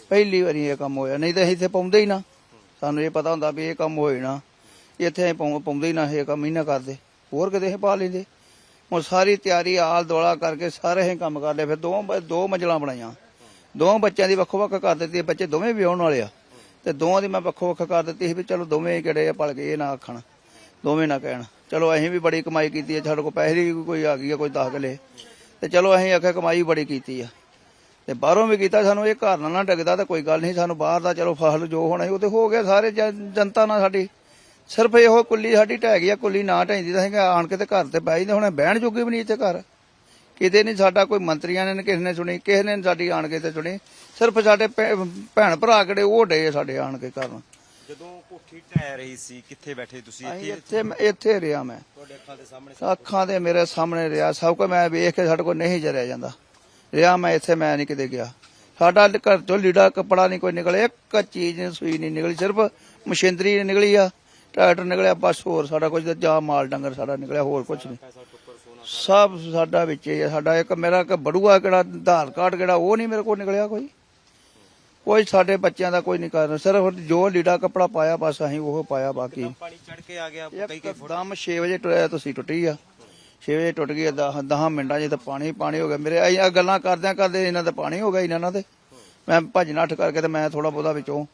ਪਹਿਲੀ ਵਾਰੀ ਇਹ ਕੰਮ ਹੋਇਆ। ਨਹੀਂ ਤਾਂ ਇੱਥੇ ਪਾਉਂਦੇ ਹੀ ਨਾ। ਸਾਨੂੰ ਇਹ ਪਤਾ ਹੁੰਦਾ ਵੀ ਇਹ ਕੰਮ ਹੋਏ ਨਾ। ਇੱਥੇ ਪਾਉਂਦੇ ਹੀ ਨਾ ਇਹ ਕੰਮ ਹੀ ਨਾ ਕਰਦੇ। ਹੋਰ ਕਿਤੇ ਅਸੀਂ ਪਾ ਲੈਂਦੇ ਹੁਣ ਸਾਰੀ ਤਿਆਰੀ ਆਲ ਦੋਲਾ ਕਰਕੇ ਸਾਰੇ ਅਸੀਂ ਕੰਮ ਕਰ ਲਏ। ਫਿਰ ਦੋ ਦੋ ਮੰਜ਼ਲਾਂ ਬਣਾਈਆਂ। ਦੋ ਬੱਚਿਆਂ ਦੀ ਵੱਖੋ ਵੱਖ ਕਰ ਦਿੱਤੀ। ਬੱਚੇ ਦੋਵੇਂ ਵਿਆਹਣ ਵਾਲੇ ਆ। ਤੇ ਦੋਵਾਂ ਦੀ ਮੈਂ ਵੱਖੋ ਵੱਖ ਕਰ ਦਿੱਤੀ ਸੀ ਵੀ ਚਲੋ ਦੋਵੇਂ ਕਿਹੜੇ ਆ ਪਲ ਕੇ ਇਹ ਨਾ ਆਖਣ, ਦੋਵੇਂ ਨਾ ਕਹਿਣ। ਚਲੋ ਅਸੀਂ ਵੀ ਬੜੀ ਕਮਾਈ ਕੀਤੀ ਹੈ ਸਾਡੇ ਕੋਲ ਪੈਸੇ ਦੀ ਕੋਈ ਆ ਗਈ ਆ, ਕੋਈ 10 ਕਿੱਲੇ। ਤੇ ਚਲੋ ਅਸੀਂ ਆਖਿਆ ਕਮਾਈ ਬੜੀ ਕੀਤੀ ਆ। ਤੇ ਬਾਹਰੋਂ ਵੀ ਕੀਤਾ, ਸਾਨੂੰ ਇਹ ਘਰ ਨਾਲ ਨਾ ਡਿੱਗਦਾ ਤਾਂ ਕੋਈ ਗੱਲ ਨਹੀਂ, ਸਾਨੂੰ ਬਾਹਰ ਦਾ ਚਲੋ ਫਸਲ ਜੋ ਹੋਣਾ ਸੀ, ਉਹ ਤੇ ਹੋ ਗਿਆ ਸਾਰੇ ਜਨਤਾ ਨਾਲ ਸਾਡੀ। ਸਿਰਫ ਇਹੋ ਕੁੱਲੀ ਸਾਡੀ ਢਹਿ ਗਈ ਆ, ਕੁੱਲੀ ਨਾ ਢਹਿੰਦੀ ਤਾਂ ਅਸੀਂ ਆਣ ਕੇ ਤੇ ਘਰ ਤੇ ਬਹਿ ਜਾਂਦੇ, ਹੁਣ ਬਹਿਣ ਜੋਗੇ ਵੀ ਨਹੀਂ ਇੱਥੇ ਘਰ। ਕਿਤੇ ਨਹੀਂ ਸਾਡਾ ਕੋਈ ਮੰਤਰੀਆਂ ਨੇ ਕਿਸੇ ਨੇ ਸੁਣੀ ਕਿਸੇ ਨੇ ਨੀ ਸਾਡੀ ਆਣ ਕੇ ਤੇ ਸੁਣੀ। ਸਿਰਫ ਸਾਡੇ ਭੈ- ਭੈਣ ਭਰਾ ਕਿਹੜੇ ਉਹ ਡੇ ਸਾਡੇ ਆਣ ਕੇ ਕਰਨ। ਜਦੋਂ ਕੋਠੀ ਟਹਿ ਰਹੀ ਸੀ ਕਿੱਥੇ ਬੈਠੇ ਤੁਸੀਂ? ਅਸੀਂ ਇੱਥੇ ਇੱਥੇ ਇੱਥੇ ਰਿਹਾ ਮੈਂ। ਤੁਹਾਡੇ ਅੱਖਾਂ ਦੇ ਸਾਹਮਣੇ ਅੱਖਾਂ ਦੇ ਮੇਰੇ ਸਾਹਮਣੇ ਰਿਹਾ ਸਭ ਕੁਝ ਮੈਂ ਵੇਖ ਕੇ ਸਾਡੇ ਕੋਲ ਨਹੀਂ ਜਰਿਆ ਜਾਂਦਾ। ਰਿਹਾ ਮੈਂ ਇੱਥੇ ਮੈਂ ਨਹੀਂ ਕਿਤੇ ਗਿਆ। ਸਾਡਾ ਘਰ ਚੋਂ ਲੀੜਾ ਕੱਪੜਾ ਨਹੀਂ ਕੋਈ ਨਿਕਲਿਆ ਇੱਕ ਚੀਜ਼ ਨੀ ਸੂਈ ਨਹੀਂ ਨਿਕਲੀ ਸਿਰਫ ਮਸ਼ੀਨਰੀ ਨਿਕਲੀ ਆ ਟਰੈਕਟਰ ਨਿਕਲਿਆ ਬਸ ਹੋਰ ਸਾਡਾ ਕੁਝ ਜਾਂ ਮਾਲ ਡੰਗਰ ਸਾਡਾ ਨਿਕਲਿਆ ਹੋਰ ਕੁਝ ਨਹੀਂ। ਸਭ ਸਾਡਾ ਵਿੱਚ ਹੀ ਸਾਡਾ ਇੱਕ ਮੇਰਾ ਇੱਕ ਬੜੂਆ ਕਿਹੜਾ ਆਧਾਰ ਕਾਰਡ ਕਿਹੜਾ ਉਹ ਨਹੀਂ ਮੇਰੇ ਕੋਲ ਨਿਕਲਿਆ ਕੋਈ। ਕੋਈ ਸਾਡੇ ਬੱਚਿਆਂ ਦਾ ਕੋਈ ਨਹੀਂ ਕਾਰਨ ਸਿਰਫ ਜੋ ਲੀੜਾ ਕਪੜਾ ਪਾਇਆ ਬਸ ਅਸੀਂ ਉਹ ਪਾਇਆ ਬਾਕੀ। ਪਾਣੀ ਚੜ ਕੇ ਆ ਗਿਆ ਕਈ ਕਈ ਫੁੱਟ। ਇੱਕਦਮ 6 ਵਜੇ ਟੁੱਟਿਆ ਤੁਸੀਂ ਟੁੱਟੀ ਆ। 6 ਵਜੇ ਟੁੱਟ ਗਈ 10 10 ਮਿੰਟਾਂ 'ਚ ਤਾਂ ਪਾਣੀ ਪਾਣੀ ਹੋ ਗਿਆ। ਮੇਰੇ ਆਹ ਗੱਲਾਂ ਕਰਦਿਆਂ ਕਰਦੇ ਇਹਨਾਂ ਦਾ ਪਾਣੀ ਹੋ ਗਿਆ ਇਹਨਾਂ ਦੇ। ਮੈਂ ਭੱਜ ਨੱਠ ਕਰਕੇ ਤੇ ਮੈਂ ਥੋੜਾ ਬਹੁਤਾ ਵਿੱਚੋਂ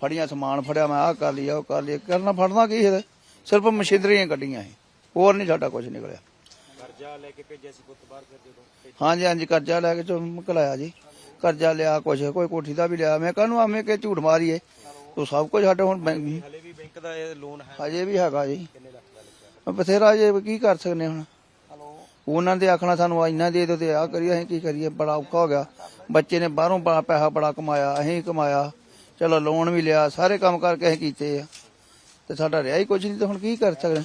ਫੜੀਆਂ ਸਮਾਨ ਫੜਿਆ ਮੈਂ ਆਹ ਕਰ ਲਿਆ ਉਹ ਕਰ ਲਿਆ ਕਰਨਾ ਫੜਨਾ ਕੀ ਹੈ ਸਿਰਫ ਮਸ਼ੀਨਰੀਆਂ ਕੱਢੀਆਂ ਸੀ ਹੋਰ ਨਹੀਂ ਸਾਡਾ ਕੁਝ ਨਿਕਲਿਆ। ਕਰਜ਼ਾ ਲੈ ਕੇ ਭੇਜਿਆ ਸੀ ਪੁੱਤ ਬਾਹਰ ਫਿਰ ਜਦੋਂ ਹਾਂਜੀ ਹਾਂਜੀ ਕਰਜ਼ਾ ਲੈ ਕੇ ਚੋ ਮੁਕਲਾਇਆ ਜੀ। ਕਰਜ਼ਾ ਲਿਆ ਕੁਛ ਕੋਈ ਕੋਠੀ ਦਾ ਵੀ ਲਿਆ। ਮੈਂ ਕਾਹਨੂੰ ਆਵੇਂ ਕਿ ਝੂਠ ਮਾਰੀਏ? ਉਹ ਸਭ ਕੁਝ ਸਾਡੇ ਹੁਣ ਬੈਂਕ ਹਲੇ ਵੀ ਬੈਂਕ ਦਾ ਇਹ ਲੋਨ ਹੈ। ਹਜੇ ਵੀ ਹੈਗਾ ਜੀ। ਬਥੇਰਾ ਜੇ ਕੀ ਕਰ ਸਕਨੇ ਹੁਣ? ਉਹਨਾਂ ਦੇ ਆਖਣਾ ਸਾਨੂੰ ਇੰਨਾ ਦੇ ਦਿਓ ਤੇ ਆ ਕਰੀਏ ਅਸੀਂ ਕੀ ਕਰੀਏ? ਬੜਾ ਔਖਾ ਹੋ ਗਿਆ। ਬੱਚੇ ਨੇ ਬਾਹਰੋਂ ਬੜਾ ਪੈਸਾ ਬੜਾ ਕਮਾਇਆ ਅਸੀਂ ਕਮਾਇਆ। ਚਲੋ ਲੋਨ ਵੀ ਲਿਆ ਸਾਰੇ ਕੰਮ ਕਰਕੇ ਅਸੀਂ ਕੀਤੇ ਆ। ਤੇ ਸਾਡਾ ਰਿਹਾ ਹੀ ਕੁਝ ਨਹੀਂ ਤੇ ਹੁਣ ਕੀ ਕਰ ਸਕਦੇ?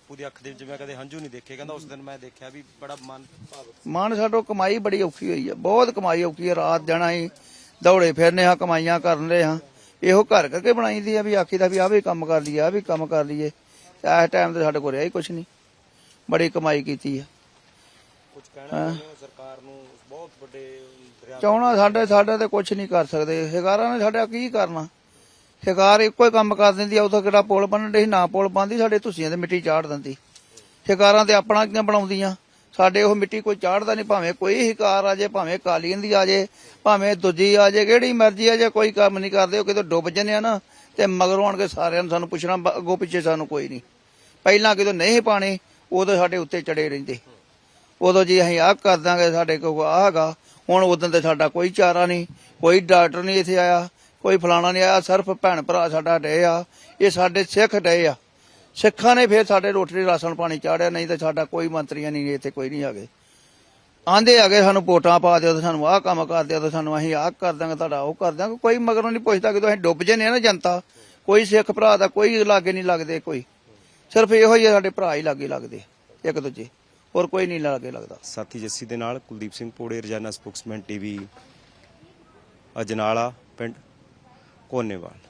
ਬਾਪੂ ਦੀ ਅੱਖ ਦੇ ਵਿੱਚ ਮੈਂ ਕਦੇ ਹੰਝੂ ਨਹੀਂ ਦੇਖੇ। ਕਹਿੰਦਾ ਉਸ ਦਿਨ ਮੈਂ ਦੇਖਿਆ ਵੀ ਬੜਾ ਮਨ ਭਾਵੁਕ ਮਾਨ ਸਾਡੋ ਕਮਾਈ ਬੜੀ ਔਖੀ ਹੋਈ ਆ। ਬਹੁਤ ਕਮਾਈ ਔਖੀ ਆ। ਰਾਤ ਜਾਣਾ ਹੀ ਦੌੜੇ ਫਿਰਨੇ ਆ ਕਮਾਈਆਂ ਕਰਨ ਰਹੇ ਆ ਇਹੋ ਘਰ ਕਰਕੇ ਬਣਾਈਦੀ ਆ ਵੀ ਆਖੀ ਦਾ ਵੀ ਆ ਵੀ ਕੰਮ ਕਰ ਲਈਏ ਆ ਵੀ ਕੰਮ ਕਰ ਲਈਏ। ਇਸ ਟਾਈਮ ਤੇ ਸਾਡੇ ਕੋਲ ਰਿਹਾ ਹੀ ਕੁਝ ਨਹੀਂ। ਬੜੀ ਕਮਾਈ ਕੀਤੀ ਆ। ਕੁਝ ਕਹਿਣਾ ਸਰਕਾਰ ਨੂੰ? ਬਹੁਤ ਵੱਡੇ ਚਾਹਣਾ ਸਾਡੇ ਸਾਡੇ ਤੇ ਕੁਝ ਨਹੀਂ ਕਰ ਸਕਦੇ। ਸ਼ਿਕਾਰਾਂ ਨੇ ਸਾਡਾ ਕੀ ਕਰਨਾ? ਸ਼ਿਕਾਰ ਇੱਕੋ ਹੀ ਕੰਮ ਕਰ ਦਿੰਦੀ ਆ ਉਦੋਂ ਕਿਹੜਾ ਪੁਲ ਬੰਨਣ ਦੇ ਨਾ ਪੁਲ ਬੰਦੀ ਸਾਡੇ ਤੁਸੀਆਂ ਤੇ ਮਿੱਟੀ ਚਾੜ ਦਿੰਦੀ। ਸ਼ਿਕਾਰਾਂ ਤੇ ਆਪਣਾ ਕਿਵੇਂ ਬਣਾਉਂਦੀਆਂ? ਸਾਡੇ ਉਹ ਮਿੱਟੀ ਕੋਈ ਚਾੜਦਾ ਨਹੀਂ, ਭਾਵੇਂ ਕੋਈ ਸ਼ਿਕਾਰ ਆ ਜੇ, ਭਾਵੇਂ ਕਾਲੀਆਂ ਦੀ ਆ ਜੇ, ਭਾਵੇਂ ਦੂਜੀ ਆ ਜੇ, ਕਿਹੜੀ ਮਰਜ਼ੀ ਆ ਜੇ, ਕੋਈ ਕੰਮ ਨਹੀਂ ਕਰਦੇ, ਉਹ ਕਿਤੇ ਡੁੱਬ ਜੰਨੇ ਆ ਨਾ, ਤੇ ਮਗਰੋਂ ਆਣ ਕੇ ਸਾਰਿਆਂ ਨੂੰ ਸਾਨੂੰ ਪੁੱਛਣਾ ਅੱਗੋਂ ਪਿੱਛੇ ਸਾਨੂੰ ਕੋਈ ਨਹੀਂ। ਪਹਿਲਾਂ ਕਿਤੇ ਨਹੀਂ ਪਾਣੀ, ਉਦੋਂ ਸਾਡੇ ਉੱਤੇ ਚੜੇ ਰਹਿੰਦੇ। ਉਦੋਂ ਜੀ ਅਸੀਂ ਆਹ ਕਰ ਦਾਂਗੇ, ਸਾਡੇ ਕੋਲ ਆਹ ਹੈਗਾ, ਹੁਣ ਉਦੋਂ ਤੇ ਸਾਡਾ ਕੋਈ ਚਾਰਾ ਨਹੀਂ, ਕੋਈ ਡਾਕਟਰ ਨਹੀਂ ਇੱਥੇ ਆਇਆ। ਕੋਈ ਫਲਾਣਾ ਨਹੀਂ ਆਇਆ, ਸਿਰਫ ਭੈਣ ਭਰਾ ਸਾਡਾ ਡੇ ਆ, ਇਹ ਸਾਡੇ ਸਿੱਖ ਡੇ ਆ। ਸਿੱਖਾਂ ਨੇ ਫਿਰ ਸਾਡੇ ਰੋਟੀ ਰਾਸ਼ਨ ਪਾਣੀ ਚਾੜਿਆ, ਨਹੀਂ ਤਾਂ ਸਾਡਾ ਕੋਈ ਮੰਤਰੀਆਂ ਨਹੀਂ, ਇੱਥੇ ਕੋਈ ਨਹੀਂ ਆ ਗਏ ਆਂਦੇ ਆ ਗਏ ਸਾਨੂੰ ਵੋਟਾਂ ਪਾ ਦਿਓ ਤੇ ਸਾਨੂੰ ਆਹ ਕੰਮ ਕਰ ਦਿਓ ਤੇ ਸਾਨੂੰ ਅਸੀਂ ਆਹ ਕਰ ਦਾਂਗੇ ਤੁਹਾਡਾ ਉਹ ਕਰ ਦਾਂਗੇ ਕੋਈ ਮਗਰੋਂ ਨਹੀਂ ਪੁੱਛਦਾ ਕਿ ਤੁਸੀਂ ਡੁੱਬ ਜੰਨੇ ਆ ਨਾ ਜਨਤਾ। ਕੋਈ ਸਿੱਖ ਭਰਾ ਦਾ ਕੋਈ ਲਾਗੇ ਨਹੀਂ ਲੱਗਦੇ ਕੋਈ। ਸਿਰਫ ਇਹੋ ਹੀ ਸਾਡੇ ਭਰਾ ਹੀ ਲਾਗੇ ਲੱਗਦੇ, ਇੱਕ ਦੂਜੇ। ਹੋਰ ਕੋਈ ਨਹੀਂ ਲਾਗੇ ਲੱਗਦਾ। ਸਾਥੀ ਜੱਸੀ ਦੇ ਨਾਲ ਕੁਲਦੀਪ ਸਿੰਘ ਪੋੜੇ, ਰਜਾਨਾ ਸਪੋਕਸਮੈਨ ਟੀਵੀ, ਅਜਨਾਲਾ, ਪਿੰਡ ਕੋਨੇਵਾਲ